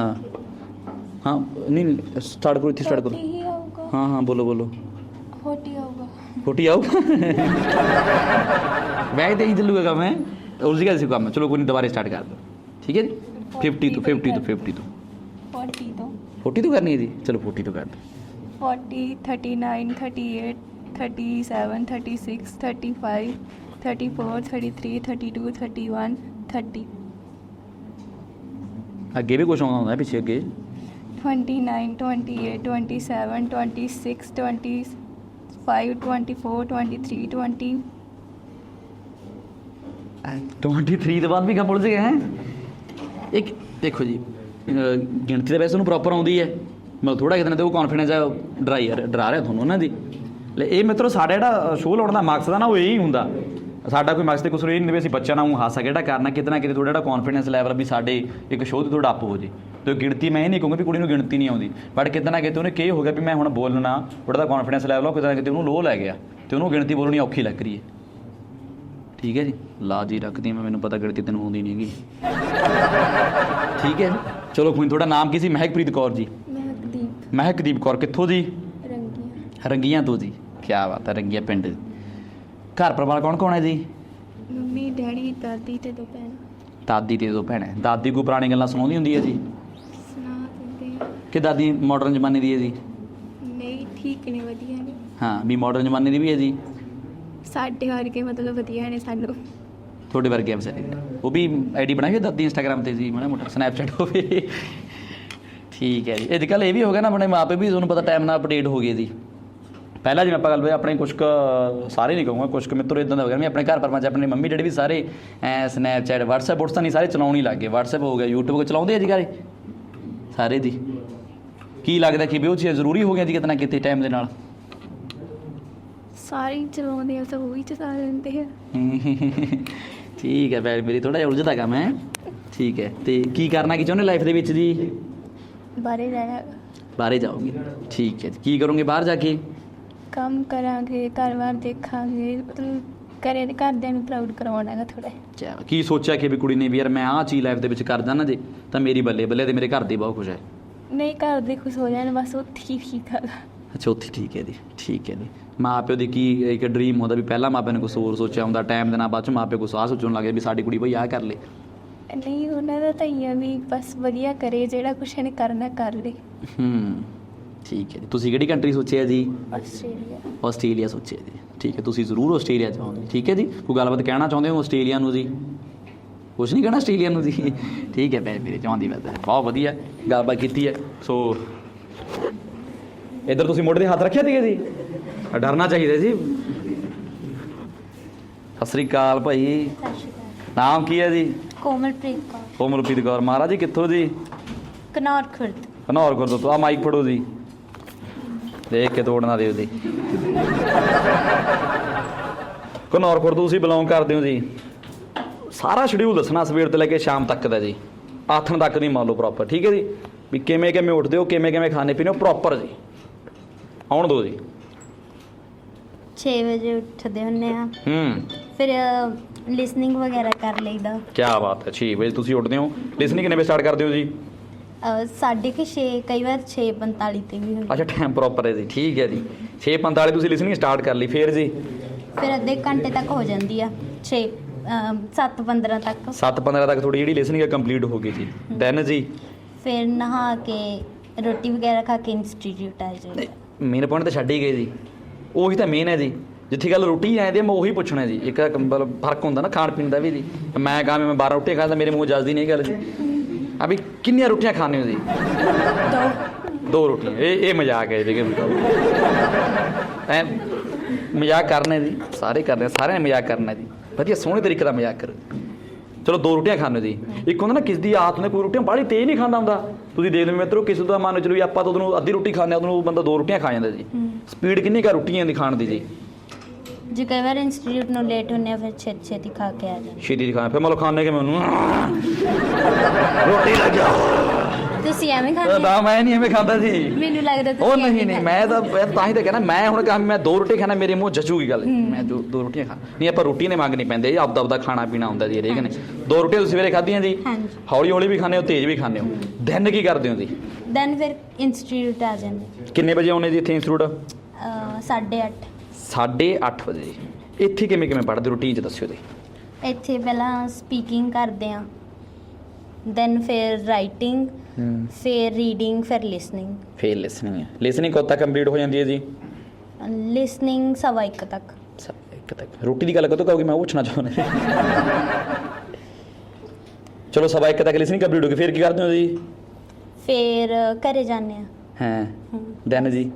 ਹਾਂ ਨਹੀਂ ਸਟਾਰਟ ਕਰੋ ਇੱਥੇ ਸਟਾਰਟ ਕਰੋ ਹੀ ਆਊਗਾ ਹਾਂ ਹਾਂ ਬੋਲੋ ਬੋਲੋ 40 ਆਊਗਾ 40 ਆਓ ਵੈਸੇ ਤਾਂ ਹੀ ਚੱਲੂਗਾ ਕੰਮ ਹੈ ਉਲਝ ਗਿਆ ਸੀ ਕੰਮ ਚਲੋ ਕੋਈ ਨਹੀਂ ਦੁਬਾਰੇ ਸਟਾਰਟ ਕਰ ਦੋ ਠੀਕ ਹੈ ਜੀ 50 ਤੋਂ 50 ਤੋਂ 50 ਤੋਂ 40 ਤੋਂ 40 ਤੋਂ ਕਰਨੀ ਹੈ ਜੀ ਚਲੋ 40 ਤੋਂ ਕਰ ਦੋ 40 39 38 37 36 35 34 33 32 31 30 ਅੱਗੇ ਵੀ ਕੁਝ ਆਉਂਦਾ ਹੁੰਦਾ ਪਿੱਛੇ ਅੱਗੇ 29 28 27 26 25 24 23 20 23 ਤੋਂ ਬਾਅਦ ਵੀ ਕੰਮ ਉਲਝ ਗਏ ਹੈ ਇੱਕ ਦੇਖੋ ਜੀ ਅਹ ਗਿਣਤੀ ਤਾਂ ਵੈਸੇ ਉਹਨੂੰ ਪ੍ਰੋਪਰ ਆਉਂਦੀ ਹੈ। ਮਤਲਬ ਥੋੜਾ ਕਿਤੇ ਨਾ ਤੇ ਉਹ ਕੌਨਫੀਡੈਂਸ ਆ ਡਰਾਈ ਡਰਾ ਰਿਹਾ ਤੁਹਾਨੂੰ ਉਹਨਾਂ ਦੀ। ਲੈ, ਇਹ ਮਿੱਤਰੋ ਸਾਡਾ ਜਿਹੜਾ ਸ਼ੋਅ ਲਾਉਣ ਦਾ ਮਕਸਦ ਆ ਨਾ, ਉਹ ਇਹੀ ਹੁੰਦਾ। ਸਾਡਾ ਕੋਈ ਮਕਸਦ ਕੁਛ ਇਹ ਨਹੀਂ ਵੀ ਅਸੀਂ ਬੱਚਿਆਂ ਨੂੰ ਊਂ ਹਾਸਾ ਕਿਹੜਾ ਕਰਨਾ, ਕਿਤੇ ਨਾ ਕਿਤੇ ਥੋੜਾ ਜਿਹੜਾ ਕੌਨਫੀਡੈਂਸ ਲੈਵਲ ਵੀ ਸਾਡੇ ਇੱਕ ਸ਼ੋਅ ਤੇ ਥੋੜਾ ਅਪ ਹੋ ਜੇ। ਤੇ ਗਿਣਤੀ ਮੈਂ ਇਹ ਨਹੀਂ ਕਹੂੰਗਾ ਵੀ ਕੁੜੀ ਨੂੰ ਗਿਣਤੀ ਨਹੀਂ ਆਉਂਦੀ। ਬਟ ਕਿਤੇ ਨਾ ਕਿਤੇ ਉਹਨੇ ਕੀ ਹੋ ਗਿਆ ਵੀ ਮੈਂ ਹੁਣ ਬੋਲਣਾ ਉਹਦਾ ਕੌਨਫੀਡੈਂਸ ਲੈਵਲ ਉਹ ਕਿਤੇ ਨਾ ਕਿਤੇ ਉਹਨੂੰ ਲੋ ਲੈ ਗਿਆ। ਤੇ ਉਹਨੂੰ ਗਿਣਤੀ ਬੋਲਣੀ ਔਖੀ ਲੱਗ ਰਹੀ ਹੈ। ਠੀਕ ਹੈ ਜੀ? ਲਾ ਜੀ ਰੱਖਦੀ ਮੈਂ, ਮੈਨੂੰ ਪਤਾ ਗਿਣਤੀ ਤੈਨੂੰ ਆਉਂਦੀ ਨਹੀਂ ਹੈਗੀ। ਠੀਕ ਹੈ ਚਲੋ ਕੋਈ ਤੁਹਾਡਾ ਨਾਮ ਕੀ ਸੀ? ਮਹਿਕਪ੍ਰੀਤ ਕੌਰ ਜੀ। ਮਹਿਕਦੀਪ। ਮਹਿਕਦੀਪ ਕੌਰ ਕਿੱਥੋਂ ਜੀ? ਰੰਗੀਆਂ। ਰੰਗੀਆਂ ਤੋਂ ਜੀ। ਕੀ ਬਾਤ ਹੈ ਰੰਗੀਆਂ ਪਿੰਡ ਘਰ ਪਰਿਵਾਰ ਕੌਣ ਕੌਣ ਹੈ ਜੀ? ਮੰਮੀ ਡੈਡੀ ਦਾਦੀ ਤੇ ਦੋ ਭੈਣ। ਦਾਦੀ ਤੇ ਦੋ ਭੈਣਾਂ ਦਾਦੀ ਕੋਈ ਪੁਰਾਣੀ ਗੱਲਾਂ ਸੁਣਾਉਂਦੀ ਹੁੰਦੀ ਹੈ ਜੀ? ਸੁਣਾ ਦਿੰਦੇ ਆ। ਕਿ ਦਾਦੀ ਮਾਡਰਨ ਜ਼ਮਾਨੇ ਦੀ ਹੈ ਜੀ? ਨਹੀਂ ਠੀਕ ਨੇ ਵਧੀਆ ਨੇ। ਹਾਂ ਵੀ ਮਾਡਰਨ ਜ਼ਮਾਨੇ ਦੀ ਵੀ ਹੈ ਜੀ? ਸਾਡੇ ਵਰਗੇ ਮਤਲਬ ਵਧੀਆ ਨੇ ਸਾਨੂੰ। ਤੁਹਾਡੇ ਵਰਗੇ ਆ ਵਿਚਾਰੇ। ਉਹ ਵੀ ਆਈਡੀ ਬਣਾਈ ਹੋਈ ਦਾਦੀ ਇੰਸਟਾਗ੍ਰam ਤੇ ਜੀ ਮਾੜਾ ਮੋਟਾ ਸਨੈਪਚੈਟ ਹੋਵੇ। ਠੀਕ ਹੈ ਜੀ। ਅੱਜ ਕੱਲ ਇਹ ਵੀ ਹੋ ਗਿਆ ਨਾ ਆਪਣੇ ਮਾਪੇ ਵੀ ਤੁਹਾਨੂੰ ਪਤਾ ਟਾਈਮ ਨਾਲ ਅਪਡੇਟ ਹੋ ਗਏ ਜੀ। ਪਹਿਲਾਂ ਜਿਵੇਂ ਆਪਾਂ ਗੱਲ ਹੋਈ ਆਪਣੇ ਕੁਝ ਕੁ ਸਾਰੇ ਨਹੀਂ ਕਹੂੰਗਾ ਕੁਝ ਕੁ ਮਿੱਤਰ ਇਦਾਂ ਦਾ ਹੋ ਗਿਆ। ਵੀ ਆਪਣੇ ਘਰ ਪਰਮਾਂ ਚ ਆਪਣੇ ਮੰਮੀ ਡੈਡੀ ਵੀ ਸਾਰੇ ਸਨੈਪਚੈਟ WhatsApp WhatsApp ਨਹੀਂ ਸਾਰੇ ਚਲਾਉਣ ਹੀ ਲੱਗ ਗਏ। WhatsApp ਹੋ ਗਿਆ YouTube ਚਲਾਉਂਦੇ ਆ ਜੀ ਘਰੇ? ਸਾਰੇ ਜੀ। ਕੀ ਲੱਗਦਾ ਕਿ ਵੀ ਉਹ ਚੀਜ਼ ਜ਼ਰੂਰੀ ਹੋ ਗਿਆ ਜੀ ਕਿਤੇ ਨਾ ਕਿਤੇ ਟਾਈਮ ਦੇ ਨਾਲ? ਸਾਰੇ ਚਲਾਉਂਦੇ ਆ ਸਭ ਉਹੀ ਚਲਾ ਲੈਂਦੇ ਆ। ਠੀਕ ਹੈ ਭੈਣ ਮੇਰੀ ਥੋੜਾ ਜਿਹਾ ਉਲਝਦਾ ਕੰਮ ਹੈ। ਠੀਕ ਹੈ ਤੇ ਕੀ ਕਰਨਾ ਕੀ ਚਾਹੁੰਦੇ ਲਾਈਫ ਦੇ ਵਿੱਚ ਜੀ? ਬਾਰੇ ਰਹਿਣਾ ਬਾਹਰੇ ਜਾਓਗੇ। ਠੀਕ ਹੈ ਕੀ ਕਰੋਗੇ ਬਾਹਰ ਜਾ ਕੇ? ਕੰਮ ਕਰਾਂਗੇ ਘਰ-ਬਾਰ ਦੇਖਾਂਗੇ ਮਤਲਬ ਦੇ ਘਰਦਿਆਂ ਨੂੰ ਪ੍ਰਾਊਡ ਕਰਵਾਉਣਾ ਹੈਗਾ ਥੋੜਾ ਚਾ ਕੀ ਸੋਚਿਆ ਕਿ ਵੀ ਕੁੜੀ ਨੇ ਵੀ ਯਾਰ ਮੈਂ ਆਹ ਚੀਜ਼ ਲਾਈਫ ਦੇ ਵਿੱਚ ਕਰਦਾ ਨਾ ਜੇ ਤਾਂ ਮੇਰੀ ਬੱਲੇ ਬੱਲੇ ਤੇ ਮੇਰੇ ਘਰ ਦੇ ਬਹੁਤ ਖੁਸ਼ ਹੈ। ਨਹੀਂ ਘਰ ਦੇ ਖੁਸ਼ ਹੋ ਜਾਣ ਬਸ ਉੱਥੇ ਹੀ ਠੀਕ ਹੈਗਾ। ਅੱਛਾ ਉੱਥੇ ਠੀਕ ਹੈ ਜੀ ਠੀਕ ਹੈ ਜੀ। ਮਾਂ ਪਿਓ ਦੀ ਕੀ ਇੱਕ ਡ੍ਰੀਮ ਹੁੰਦਾ ਵੀ ਪਹਿਲਾਂ ਮਾਪਿਆਂ ਨੇ ਕੁਝ ਹੋਰ ਸੋਚਿਆ ਹੁੰਦਾ ਟਾਈਮ ਦੇ ਨਾਲ ਬਾਅਦ ਚ ਮਾਂ ਪਿਓ ਕੁਛ ਆਹ ਸੋਚਣ ਲੱਗੇ ਵੀ ਸਾਡੀ ਕੁੜੀ ਭਈ ਆਹ ਕਰ ਲੇ। ਨਹੀਂ ਉਹਨਾਂ ਦਾ ਤਾਂ ਹੀ ਆ ਵੀ ਬਸ ਵਧੀਆ ਕਰੇ ਜਿਹੜਾ ਕੁਛ ਇਹਨੇ ਕਰਨਾ ਕਰ ਲੇ। ਹੂੰ ਠੀਕ ਹੈ ਜੀ। ਤੁਸੀਂ ਕਿਹੜੀ ਕੰਟਰੀ ਸੋਚਿਆ ਜੀ? ਆਸਟ੍ਰੇਲੀਆ। ਆਸਟ੍ਰੇਲੀਆ ਸੋਚਿਆ ਜੀ। ਠੀਕ ਹੈ ਤੁਸੀਂ ਜ਼ਰੂਰ ਆਸਟ੍ਰੇਲੀਆ ਜਾਓਗੇ। ਠੀਕ ਹੈ ਜੀ? ਕੋਈ ਗੱਲਬਾਤ ਕਹਿਣਾ ਚਾਹੁੰਦੇ ਹੋ ਆਸਟ੍ਰੇਲੀਆ ਨੂੰ ਜੀ? ਕੁਛ ਨਹੀਂ ਕਹਿਣਾ ਆਸਟ੍ਰੇਲੀਆ ਨੂੰ ਜੀ। ਠੀਕ ਹੈ ਭੈਣ ਮੇਰੇ ਚਾਹੁੰਦੀ ਬਾਤ ਹੈ ਬਹੁਤ ਵਧੀਆ। ਗੱਲਬਾਤ ਕੀਤੀ ਹੈ। ਸੋ ਇੱਧਰ ਤੁਸੀਂ ਮੋਢੇ ਤੇ ਹੱਥ ਰੱਖਿਆ ਸੀਗਾ ਜੀ? ਡਰਨਾ ਚਾਹੀਦਾ ਜੀ ਸਤਿ ਸ੍ਰੀ ਅਕਾਲ ਭਾਈ। ਨਾਮ ਕੀ ਹੈ ਜੀ? ਕੋਮਲਪ੍ਰੀਤ ਕੌਰ। ਕੋਮਲਪ੍ਰੀਤ ਕੌਰ। ਮਹਾਰਾਜ ਜੀ ਕਿੱਥੋਂ ਜੀ? ਕਨੌਰ ਖੁਰਦ। ਦੋ ਆ ਮਾਈਕ ਫੜੋ ਜੀ। ਦੇਖ ਕੇ ਤੋੜਨਾ ਦਿਓ ਜੀ। ਘਨੌਰ ਖੁਰਦ ਤੁਸੀਂ ਬਿਲੋਂਗ ਕਰਦੇ ਹੋ ਜੀ। ਸਾਰਾ ਸ਼ਡਿਊਲ ਦੱਸਣਾ ਸਵੇਰ ਤੋਂ ਲੈ ਕੇ ਸ਼ਾਮ ਤੱਕ ਦਾ ਜੀ। ਆਥਣ ਤੱਕ ਦੀ ਮੰਨ ਲਓ ਪ੍ਰੋਪਰ ਠੀਕ ਹੈ ਜੀ? ਵੀ ਕਿਵੇਂ ਕਿਵੇਂ ਉੱਠਦੇ ਹੋ ਕਿਵੇਂ ਕਿਵੇਂ ਖਾਣੇ ਪੀਣੇ ਹੋ ਪ੍ਰੋਪਰ ਜੀ। ਆਉਣ ਦਿਓ ਜੀ। 6 ਵਜੇ ਉੱਠਦੇ ਹੁੰਨੇ ਆ ਹੂੰ। ਫਿਰ ਲਿਸਨਿੰਗ ਵਗੈਰਾ ਕਰ ਲਈਦਾ। ਕੀ ਬਾਤ ਹੈ 6 ਵਜੇ ਤੁਸੀਂ ਉੱਠਦੇ ਹੋ। ਲਿਸਨਿੰਗ ਕਿੰਨੇ ਵਜੇ ਸਟਾਰਟ ਕਰਦੇ ਹੋ ਜੀ? ਅਹ, ਸਾਢੇ ਕਿ 6 ਕਈ ਵਾਰ 6:45 ਤੇ ਵੀ ਹੁੰਦੀ। ਅੱਛਾ ਟਾਈਮ ਪ੍ਰੋਪਰ ਹੈ ਜੀ ਠੀਕ ਹੈ ਜੀ। 6:45 ਤੁਸੀਂ ਲਿਸਨਿੰਗ ਸਟਾਰਟ ਕਰ ਲਈ ਫੇਰ ਜੀ? ਫਿਰ ਅੱਧੇ ਘੰਟੇ ਤੱਕ ਹੋ ਜਾਂਦੀ ਆ 6 7:15 ਤੱਕ। 7:15 ਤੱਕ ਤੁਹਾਡੀ ਜਿਹੜੀ ਲਿਸਨਿੰਗ ਹੈ ਕੰਪਲੀਟ ਹੋ ਗਈ ਜੀ। ਦੈਨ ਜੀ? ਫਿਰ ਨਹਾ ਕੇ ਰੋਟੀ ਵਗੈਰਾ ਖਾ ਕੇ ਇੰਸਟੀਚਿਊਟ ਆ ਜਾਈਦਾ। ਮੇਨ ਪੁਆਇੰਟ ਤਾਂ ਛੱਡ ਹੀ ਗਏ ਜੀ। ਉਹੀ ਤਾਂ ਮੇਨ ਹੈ ਜੀ। ਜਿੱਥੇ ਗੱਲ ਰੋਟੀ ਆਏ ਦੀ ਮੈਂ ਉਹੀ ਪੁੱਛਣਾ ਜੀ। ਇੱਕ ਮਤਲਬ ਫ਼ਰਕ ਹੁੰਦਾ ਨਾ ਖਾਣ ਪੀਣ ਦਾ ਵੀ ਜੀ। ਮੈਂ ਕਹਾਂ ਮੈਂ 12 ਰੋਟੀਆਂ ਖਾਂਦਾ, ਮੇਰੇ ਮੂੰਹ ਜਲਦੀ ਨਹੀਂ ਗੱਲ ਜੀ। ਆ ਵੀ ਕਿੰਨੀਆਂ ਰੋਟੀਆਂ ਖਾਣੇ ਹੋ ਜੀ? ਦੋ ਰੋਟੀਆਂ। ਇਹ ਇਹ ਮਜ਼ਾਕ ਹੈ ਜੀ ਐ ਮਜ਼ਾਕ ਕਰਨਾ ਜੀ। ਸਾਰੇ ਕਰਦੇ ਸਾਰਿਆਂ ਨੇ ਮਜ਼ਾਕ ਕਰਨਾ ਜੀ। ਵਧੀਆ ਸੋਹਣੇ ਤਰੀਕੇ ਦਾ ਮਜ਼ਾਕ ਕਰੋ। ਚਲੋ ਦੋ ਰੋਟੀਆਂ ਖਾਣੇ ਜੀ। ਇੱਕ ਹੁੰਦਾ ਨਾ, ਕਿਸ ਦੀ ਆਦਤ ਨੇ ਕੋਈ ਰੋਟੀਆਂ ਬਾਹਲੀ ਤੇਜ਼ ਨਹੀਂ ਖਾਂਦਾ ਹੁੰਦਾ। ਤੁਸੀਂ ਦੇਖ ਲਓ ਮਿੱਤਰੋ ਕਿਸੇ ਦਾ ਮੰਨ ਚਲੋ ਵੀ ਆਪਾਂ ਤਾਂ ਉਹਨੂੰ ਅੱਧੀ ਰੋਟੀ ਆ ਉਹਨੂੰ ਬੰਦਾ ਦੋ ਰੋਟੀਆਂ ਖਾ ਜਾਂਦਾ ਜੀ। ਸਪੀਡ ਕਿੰਨੀ ਕਾ ਰੋਟੀਆਂ ਦੀ ਖਾਣ ਦੀ ਜੀ? ਜੇ ਕਈ ਵਾਰ ਇੰਸਟੀਚਿਊਟ ਨੂੰ ਲੇਟ ਹੁੰਨੇ ਆ ਫਿਰ ਛੇਤੀ ਛੇਤੀ ਖਾ ਕੇ ਆ ਜਾਂਦੇ ਛੇਤੀ ਖਾਣਾ ਫਿਰ ਮਤਲਬ ਖਾਣੇ ਕਿ ਮੈਨੂੰ ਰੋਟੀ ਲੱਗ ਜਾ। ਤੁਸੀਂ ਐਵੇਂ ਖਾਂਦੇ ਨਾ ਮੈਂ ਨਹੀਂ ਐਵੇਂ ਖਾਂਦਾ ਜੀ। ਮੈਨੂੰ ਲੱਗਦਾ ਤੁਸੀਂ ਉਹ ਨਹੀਂ ਨਹੀਂ। ਮੈਂ ਤਾਂ ਮੈਂ ਤਾਂ ਹੀ ਤਾਂ ਕਹਿਣਾ ਮੈਂ ਹੁਣ ਕਹਾਂ ਮੈਂ ਦੋ ਰੋਟੀ ਖਾਣਾ ਮੇਰੇ ਮੂੰਹ ਜਚੂਗੀ ਗੱਲ। ਮੈਂ ਦੋ ਦੋ ਰੋਟੀਆਂ ਖਾ ਨਹੀਂ ਆਪਾਂ ਰੋਟੀ ਨੇ ਮੰਗਣੀ ਪੈਂਦੀ ਜੀ ਆਪਦਾ ਆਪਦਾ ਖਾਣਾ ਪੀਣਾ ਹੁੰਦਾ ਜੀ ਹਰੇਕ ਨੇ। ਦੋ ਰੋਟੀਆਂ ਤੁਸੀਂ ਸਵੇਰੇ ਖਾਧੀਆਂ ਜੀ? ਹਾਂਜੀ। ਹੌਲੀ ਹੌਲੀ ਵੀ ਖਾਂਦੇ ਹੋ ਤੇਜ਼ ਵੀ ਖਾਂਦੇ ਹੋ। ਦਿਨ ਕੀ ਕਰਦੇ ਹੋ ਜੀ? ਦੈਨ ਫਿਰ ਇੰਸਟੀਚਿਊਟ ਆ ਜਾਂਦੇ। ਕਿੰਨੇ ਵਜੇ ਆਉਣੇ ਜੀ ਇੱਥੇ ਇੰਸਟੀਚਿਊਟ? ਅਹ, ਸਾਢੇ ਅੱਠ। 8:30 ਵਜੇ। ਇੱਥੇ ਕਿਵੇਂ ਕਿਵੇਂ ਪੜ੍ਹਦੇ ਰੂਟੀਨ ਚ ਦੱਸਿਓ ਜੀ। ਇੱਥੇ ਪਹਿਲਾਂ ਸਪੀਕਿੰਗ ਕਰਦੇ ਆ ਦੈਨ ਫਿਰ ਰਾਈਟਿੰਗ ਹੂੰ। ਫਿਰ ਰੀਡਿੰਗ ਫਿਰ ਲਿਸਨਿੰਗ ਫੇਰ ਲਿਸਨਿੰਗ ਹੈ। ਲਿਸਨਿੰਗ ਕਦੋਂ ਤੱਕ ਕੰਪਲੀਟ ਹੋ ਜਾਂਦੀ ਹੈ ਜੀ? ਲਿਸਨਿੰਗ ਸਵਾ ਇੱਕ ਤੱਕ। ਸ- ਇੱਕ ਤੱਕ। ਰੋਟੀ ਦੀ ਗੱਲ ਕਦੋਂ ਕਹੋਗੇ ਮੈਂ ਉਹ ਪੁੱਛਣਾ ਚਾਹੁੰਦਾ। ਚਲੋ ਸਵਾ ਇੱਕ ਤੱਕ ਲਿਸਨਿੰਗ ਕੰਪਲੀਟ ਹੋ ਗਈ। ਫਿਰ ਕੀ ਕਰਦੇ ਹੋ ਜੀ? ਫਿਰ ਘਰੇ ਜਾਂਦੇ ਆ ਹਾਂ? ਦੈਨ ਜੀ?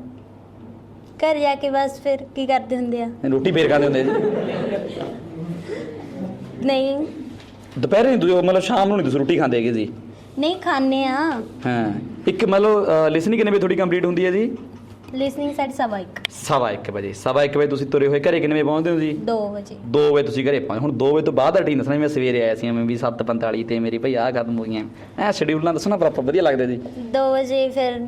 ਘਰ ਜਾ ਕੇ ਬਸ ਫਿਰ ਕੀ ਕਰਦੇ ਹੁੰਦੇ ਆ? ਰੋਟੀ ਫੇਰ ਖਾਂਦੇ ਹੁੰਦੇ ਜੀ? ਨਹੀਂ। ਦੁਪਹਿਰੇ ਨਹੀਂ ਤੁਸੀਂ ਮਤਲਬ ਸ਼ਾਮ ਨੂੰ ਨਹੀਂ ਤੁਸੀਂ ਰੋਟੀ ਖਾਂਦੇ ਹੈਗੇ ਜੀ। ਨਹੀਂ ਖਾਣੇ ਆ। ਹਾਂ। ਇੱਕ ਮਤਲਬ ਲਿਸਨਿੰਗ ਕਿੰਨੇ ਵਜੇ ਤੁਹਾਡੀ ਕੰਪਲੀਟ ਹੁੰਦੀ ਹੈ ਜੀ? ਲਿਸਨਿੰਗ ਸਾਡ ਸਵਾ ਇੱਕ। ਸਵਾ ਇੱਕ ਵਜੇ। ਸਵਾ ਇੱਕ ਵਜੇ ਤੁਸੀਂ ਤੁਰੇ ਹੋਏ ਘਰੇ ਕਿੰਨੇ ਵਜੇ ਪਹੁੰਚਦੇ ਹੋ ਜੀ? 2 ਵਜੇ। 2 ਵਜੇ ਤੁਸੀਂ ਘਰੇ ਪਹੁੰਚੇ। ਹੁਣ 2 ਵਜੇ ਤੋਂ ਬਾਅਦ ਦਾ ਦੱਸਣਾ ਮੈਂ ਸਵੇਰੇ ਆਇਆ ਸੀ ਮੈਂ ਵੀ 7:45 ਤੇ ਮੇਰੀ ਭਈ ਆਹ ਖਤਮ ਹੋ ਗਈਆਂ। ਐ ਸ਼ਡਿਊਲ ਨਾਲ ਦੱਸਣਾ ਪ੍ਰੋਪਰ ਵਧੀਆ ਲੱਗਦਾ ਜੀ। 2 ਵਜੇ ਫਿਰ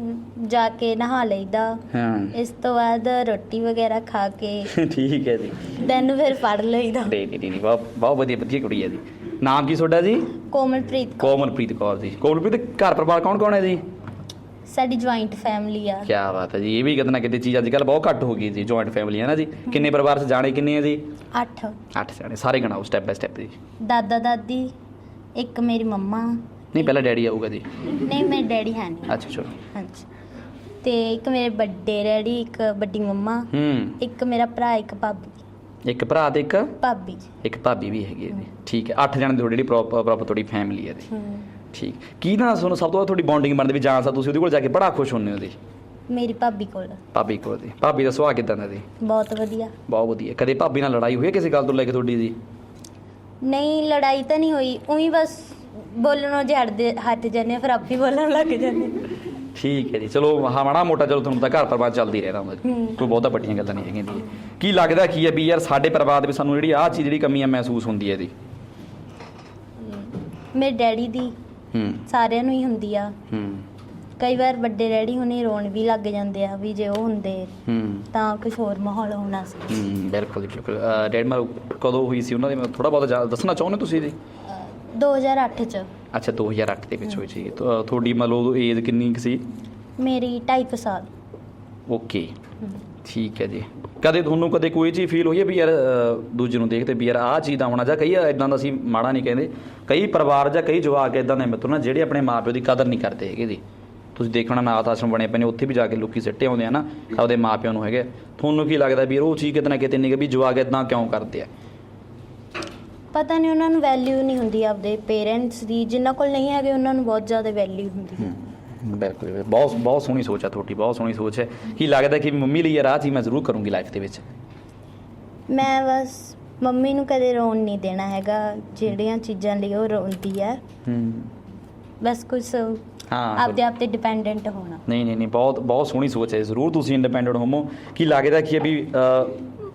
ਜਾ ਕੇ ਨਹਾ ਲਈਦਾ। ਹਾਂ। ਇਸ ਤੋਂ ਬਾਅਦ ਰੋਟੀ ਵਗੈਰਾ ਖਾ ਕੇ। ਠੀਕ ਹੈ ਜੀ। ਦੈਨ ਫਿਰ ਪੜ ਲਈਦਾ। ਨਹੀਂ ਨਹੀਂ ਨਹੀਂ ਬਹੁਤ ਬਹੁਤ ਵਧੀਆ ਵਧੀਆ ਕੁੜੀ ਹੈ ਜੀ। ਨਾਮ ਕੀ ਤੁਹਾਡਾ ਜੀ? ਕੋਮਲਪ੍ਰੀਤ ਕੌਰ। ਕੋਮਲਪ੍ਰੀਤ ਕੌਰ ਜੀ। ਕੋਮਲਪ੍ਰੀਤ ਘਰ ਪਰਿਵਾਰ ਕੌਣ ਕੌਣ ਹੈ ਜੀ? ਸਾਡੀ ਜੁਆਇੰਟ ਫੈਮਿਲੀ ਆ। ਕੀ ਬਾਤ ਹੈ ਜੀ ਇਹ ਵੀ ਕਿਤੇ ਨਾ ਕਿਤੇ ਚੀਜ਼ ਅੱਜ ਕੱਲ ਬਹੁਤ ਘੱਟ ਹੋ ਗਈ ਜੀ ਜੁਆਇੰਟ ਫੈਮਿਲੀ ਹੈ ਨਾ ਜੀ। ਕਿੰਨੇ ਪਰਿਵਾਰ ਚ ਜਾਣੇ ਕਿੰਨੇ ਆ ਜੀ? 8 ਅੱਠ ਜਾਣੇ ਸਾਰੇ ਗਣਾਓ ਸਟੈਪ ਬਾਈ ਸਟੈਪ ਜੀ। ਦਾਦਾ ਦਾਦੀ ਇੱਕ ਮੇਰੀ ਮੰਮਾ। ਨਹੀਂ ਪਹਿਲਾਂ ਡੈਡੀ ਆਊਗਾ ਜੀ। ਨਹੀਂ ਮੇਰੇ ਡੈਡੀ ਹੈ ਨਹੀਂ। ਅੱਛਾ ਚਲੋ ਹਾਂਜੀ। ਤੇ ਇੱਕ ਮੇਰੇ ਵੱਡੇ ਡੈਡੀ ਇੱਕ ਵੱਡੀ ਮੰਮਾ। ਹੂੰ। ਇੱਕ ਮੇਰਾ ਭਰਾ ਇੱਕ ਭਾਬੀ। ਇੱਕ ਭਰਾ ਤੇ ਇੱਕ ਭਾਬੀ ਇੱਕ ਭਾਬੀ ਵੀ ਹੈਗੀ ਹੈ। ਜੀ ਠੀਕ ਹੈ ਅੱਠ ਜਣੇ ਦੀ ਤੁਹਾਡੀ ਜਿਹੜੀ ਪ੍ਰੋਪਰ ਤੁਹਾਡੀ ਫੈਮਿਲੀ ਹੈ ਹਮ, ਠੀਕ। ਕੀ ਨਾ ਤੁਹਾਨੂੰ ਸਭ ਤੋਂ ਵੱਧ ਤੁਹਾਡੀ ਬੌਂਡਿੰਗ ਬਣਦੀ ਵੀ ਜਾਂ ਸਾ ਤੁਸੀਂ ਉਹਦੇ ਕੋਲ ਜਾ ਕੇ ਬੜਾ ਖੁਸ਼ ਹੁੰਦੇ ਹੋ ਜੀ ਮੇਰੀ ਭਾਬੀ ਕੋਲ। ਭਾਬੀ ਕੋਲ ਜੀ ਭਾਬੀ ਦਾ ਸੁਭਾਅ ਕਿਦਾਂ ਦਾ ਜੀ ਬਹੁਤ ਵਧੀਆ। ਬਹੁਤ ਵਧੀਆ। ਕਦੇ ਭਾਬੀ ਨਾਲ ਲੜਾਈ ਹੋਈ ਹੈ ਕਿਸੇ ਗੱਲ ਤੋਂ ਲੈ ਕੇ ਤੁਹਾਡੀ ਜੀ ਨਹੀਂ ਲੜਾਈ ਤਾਂ ਨਹੀਂ ਹੋਈ। ਉਹੀ ਬਸ ਬੋਲਣੋਂ ਹਟਦੇ ਹਟ ਜਾਂਦੇ ਫਿਰ ਆਪੇ ਬੋਲਣ ਲੱਗ ਜਾਂਦੇ। ਠੀਕ ਹੈ ਜੀ। ਚਲੋ ਹਾਂ ਮਾੜਾ ਮੋਟਾ ਚਲੋ ਤੁਹਾਨੂੰ ਤਾਂ ਘਰ ਪਰਿਵਾਰ ਚੱਲਦੀ ਰਹਿਣਾ ਹੁੰਦਾ ਹੂੰ। ਕੋਈ ਬਹੁਤਾ ਵੱਡੀਆਂ ਗੱਲਾਂ ਨਹੀਂ ਹੈਗੀਆਂ ਜੀ। ਕੀ ਲੱਗਦਾ ਕੀ ਹੈ ਵੀ ਯਾਰ ਸਾਡੇ ਪਰਿਵਾਰ ਦੇ ਵਿੱਚ ਸਾਨੂੰ ਜਿਹੜੀ ਆਹ ਚੀਜ਼ ਜਿਹੜੀ ਕਮੀ ਆ ਮਹਿਸੂਸ ਹੁੰਦੀ ਹੈ ਜੀ ਮੇਰੇ ਡੈਡੀ ਦੀ ਹੂੰ। ਸਾਰਿਆਂ ਨੂੰ ਹੀ ਹੁੰਦੀ ਆ। ਹੂੰ। ਕਈ ਵਾਰ ਵੱਡੇ ਡੈਡੀ ਹੁਣੇ ਰੋਣ ਵੀ ਲੱਗ ਜਾਂਦੇ ਆ ਵੀ ਜੇ ਉਹ ਹੁੰਦੇ ਹੂੰ। ਤਾਂ ਕੁਝ ਹੋਰ ਮਾਹੌਲ ਹੋਣਾ ਸੀ। ਹੂੰ ਬਿਲਕੁਲ ਜੀ, ਬਿਲਕੁਲ। ਅਹ ਡੈਡ ਮਾਰ ਕਦੋਂ ਹੋਈ ਸੀ ਉਹਨਾਂ ਦੀ? ਥੋੜਾ ਬਹੁਤਾ ਦੱਸਣਾ ਚਾਹੁੰਦੇ ਤੁਸੀਂ ਜੀ ਅਹ 2008 ਚ। ਅੱਛਾ 2008 ਦੇ ਵਿੱਚ ਹੋਈ ਸੀ। ਤੁ- ਤੁਹਾਡੀ ਮਤਲਬ ਏਜ ਕਿੰਨੀ ਕੁ ਸੀ? ਮੇਰੀ 2.5 ਸਾਲ। ਓਕੇ। ਠੀਕ ਹੈ ਜੀ। ਕਦੇ ਤੁਹਾਨੂੰ ਕਦੇ ਕੋਈ ਚੀਜ਼ ਫੀਲ ਹੋਈ ਹੈ ਵੀ ਯਾਰ ਦੂਜੇ ਨੂੰ ਦੇਖਦੇ ਵੀ ਯਾਰ ਆਹ ਚੀਜ਼ ਦਾ ਹੋਣਾ ਜਾਂ ਕਈ ਇਦਾਂ ਦਾ ਅਸੀਂ ਮਾੜਾ ਨਹੀਂ ਕਹਿੰਦੇ। ਕਈ ਪਰਿਵਾਰ ਜਾਂ ਕਈ ਜਵਾਕ ਇਦਾਂ ਦੇ ਮਿੱਤਰ ਨਾ ਜਿਹੜੇ ਆਪਣੇ ਮਾਪਿਓ ਦੀ ਕਦਰ ਨਹੀਂ ਕਰਦੇ ਹੈਗੇ ਜੀ। ਤੁਸੀਂ ਦੇਖਣਾ ਨਾਥ ਆਸ਼ਰਮ ਬਣੇ ਪਏ ਨੇ ਉੱਥੇ ਵੀ ਜਾ ਕੇ ਲੋਕੀ ਸਿੱਟੇ ਆਉਂਦੇ ਆ ਨਾ ਆਪਦੇ ਮਾਪਿਆਂ ਨੂੰ ਹੈਗੇ। ਤੁਹਾਨੂੰ ਕੀ ਲੱਗਦਾ ਵੀ ਉਹ ਚੀਜ਼ ਕਿਤੇ ਨਾ ਕਿਤੇ ਨਹੀਂ ਕਿ ਵੀ ਜਵਾਕ ਇਦਾਂ ਕਿਉਂ ਕਰਦੇ ਆ? ਪਤਾ ਨਹੀਂ ਉਹਨਾਂ ਨੂੰ ਵੈਲਿਊ ਨਹੀਂ ਹੁੰਦੀ ਆਪਦੇ ਪੇਰੈਂਟਸ ਦੀ ਜਿਨ੍ਹਾਂ ਕੋਲ ਨਹੀਂ ਹੈਗੇ ਉਹਨਾਂ ਨੂੰ ਬਹੁਤ ਜ਼ਿਆਦਾ ਵੈਲਿਊ ਹੁੰਦੀ ਹੈ। ਬਿਲਕੁਲ। ਬਹੁਤ ਬਹੁਤ ਸੋਹਣੀ ਸੋਚ ਆ ਤੁਹਾਡੀ ਬਹੁਤ ਸੋਹਣੀ ਸੋਚ ਹੈ। ਕੀ ਲੱਗਦਾ ਕਿ ਮੰਮੀ ਲਈ ਯਾਰ ਆਹ ਚੀਜ਼ ਮੈਂ ਜ਼ਰੂਰ ਕਰੂੰਗੀ ਲਾਈਫ ਦੇ ਵਿੱਚ? ਮੈਂ ਬਸ ਮੰਮੀ ਨੂੰ ਕਦੇ ਰੋਣ ਨਹੀਂ ਦੇਣਾ ਹੈਗਾ ਜਿਹੜੀਆਂ ਚੀਜ਼ਾਂ ਲਈ ਉਹ ਰੋਂਦੀ ਹੈ ਹੂੰ। ਬਸ ਕੁਝ ਹਾਂ ਆਪਦੇ ਆਪ ਤੇ ਡਿਪੈਂਡੈਂਟ ਹੋਣਾ। ਨਹੀਂ ਨਹੀਂ ਨਹੀਂ ਬਹੁਤ ਬਹੁਤ ਸੋਹਣੀ ਸੋਚ ਹੈ। ਜ਼ਰੂਰ ਤੁਸੀਂ ਇੰਡੀਪੈਂਡੈਂਟ ਹੋਵੋ। ਕੀ ਲੱਗਦਾ ਕੀ ਅਹ,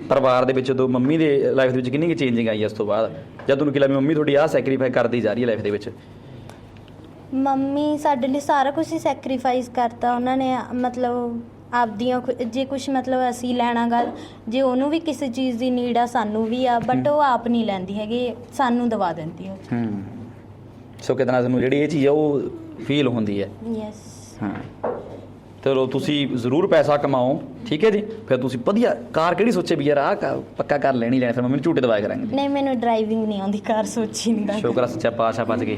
ਪਰਿਵਾਰ ਦੇ ਵਿੱਚ ਜਦੋਂ ਮੰਮੀ ਦੇ ਲਾਈਫ ਦੇ ਵਿੱਚ ਕਿੰਨੀ ਕੁ ਚੇਂਜਿੰਗ ਆਈ ਇਸ ਤੋਂ ਬਾਅਦ? ਜਦ ਤੁਹਾਨੂੰ ਕੀ ਲੱਗਦਾ ਵੀ ਮੰਮੀ ਤੁਹਾਡੀ ਆਹ ਸੈਕਰੀਫਾਈ ਕਰਦੀ ਜਾ ਰਹੀ ਹੈ ਲਾਈਫ ਦੇ ਵਿੱਚ। ਮੰਮੀ ਸਾਡੇ ਲਈ ਸਾਰਾ ਕੁਝ ਹੀ ਸੈਕਰੀਫਾਈਸ ਕਰਤਾ ਉਹਨਾਂ ਨੇ ਮਤਲਬ ਆਪਦੀਆਂ ਕੁ- ਜੇ ਕੁਝ ਮਤਲਬ ਅਸੀਂ ਲੈਣਾ ਗੱਲ ਜੇ ਉਹਨੂੰ ਵੀ ਕਿਸੇ ਚੀਜ਼ ਦੀ ਨੀਡ ਆ ਸਾਨੂੰ ਵੀ ਆ ਬਟ ਉਹ ਆਪ ਨਹੀਂ ਲੈਂਦੀ ਹੈਗੀ ਸਾਨੂੰ ਦਵਾ ਦਿੰਦੀ ਹੈ ਹੂੰ। ਸੋ ਕਿਤਨਾ ਤੁਹਾਨੂੰ ਜਿਹੜੀ ਇਹ ਚੀਜ਼ ਆ ਉਹ ਫੀਲ ਹੁੰਦੀ ਹੈ। ਯੈਸ ਹਾਂ। ਚਲੋ ਤੁਸੀਂ ਜ਼ਰੂਰ ਪੈਸਾ ਕਮਾਓ ਠੀਕ ਹੈ ਜੀ? ਫਿਰ ਤੁਸੀਂ ਵਧੀਆ ਕਾਰ ਕਿਹੜੀ ਸੋਚੇ ਵੀ ਯਾਰ ਆਹ ਪੱਕਾ ਕਰ ਲੈਣੀ ਲੈਣੀ ਫਿਰ ਮੰਮੀ ਨੂੰ ਝੂਟੇ ਦਵਾਇਆ ਕਰਾਂਗੇ ਨਹੀਂ ਮੈਨੂੰ ਡਰਾਈਵਿੰਗ ਨਹੀਂ ਆਉਂਦੀ ਕਾਰ ਸੋਚੀ ਨਹੀਂ ਦਾ ਸ਼ੁਕਰ ਆ ਸੱਚਾ ਪਾਸ਼ਾ ਬਚ ਗਏ।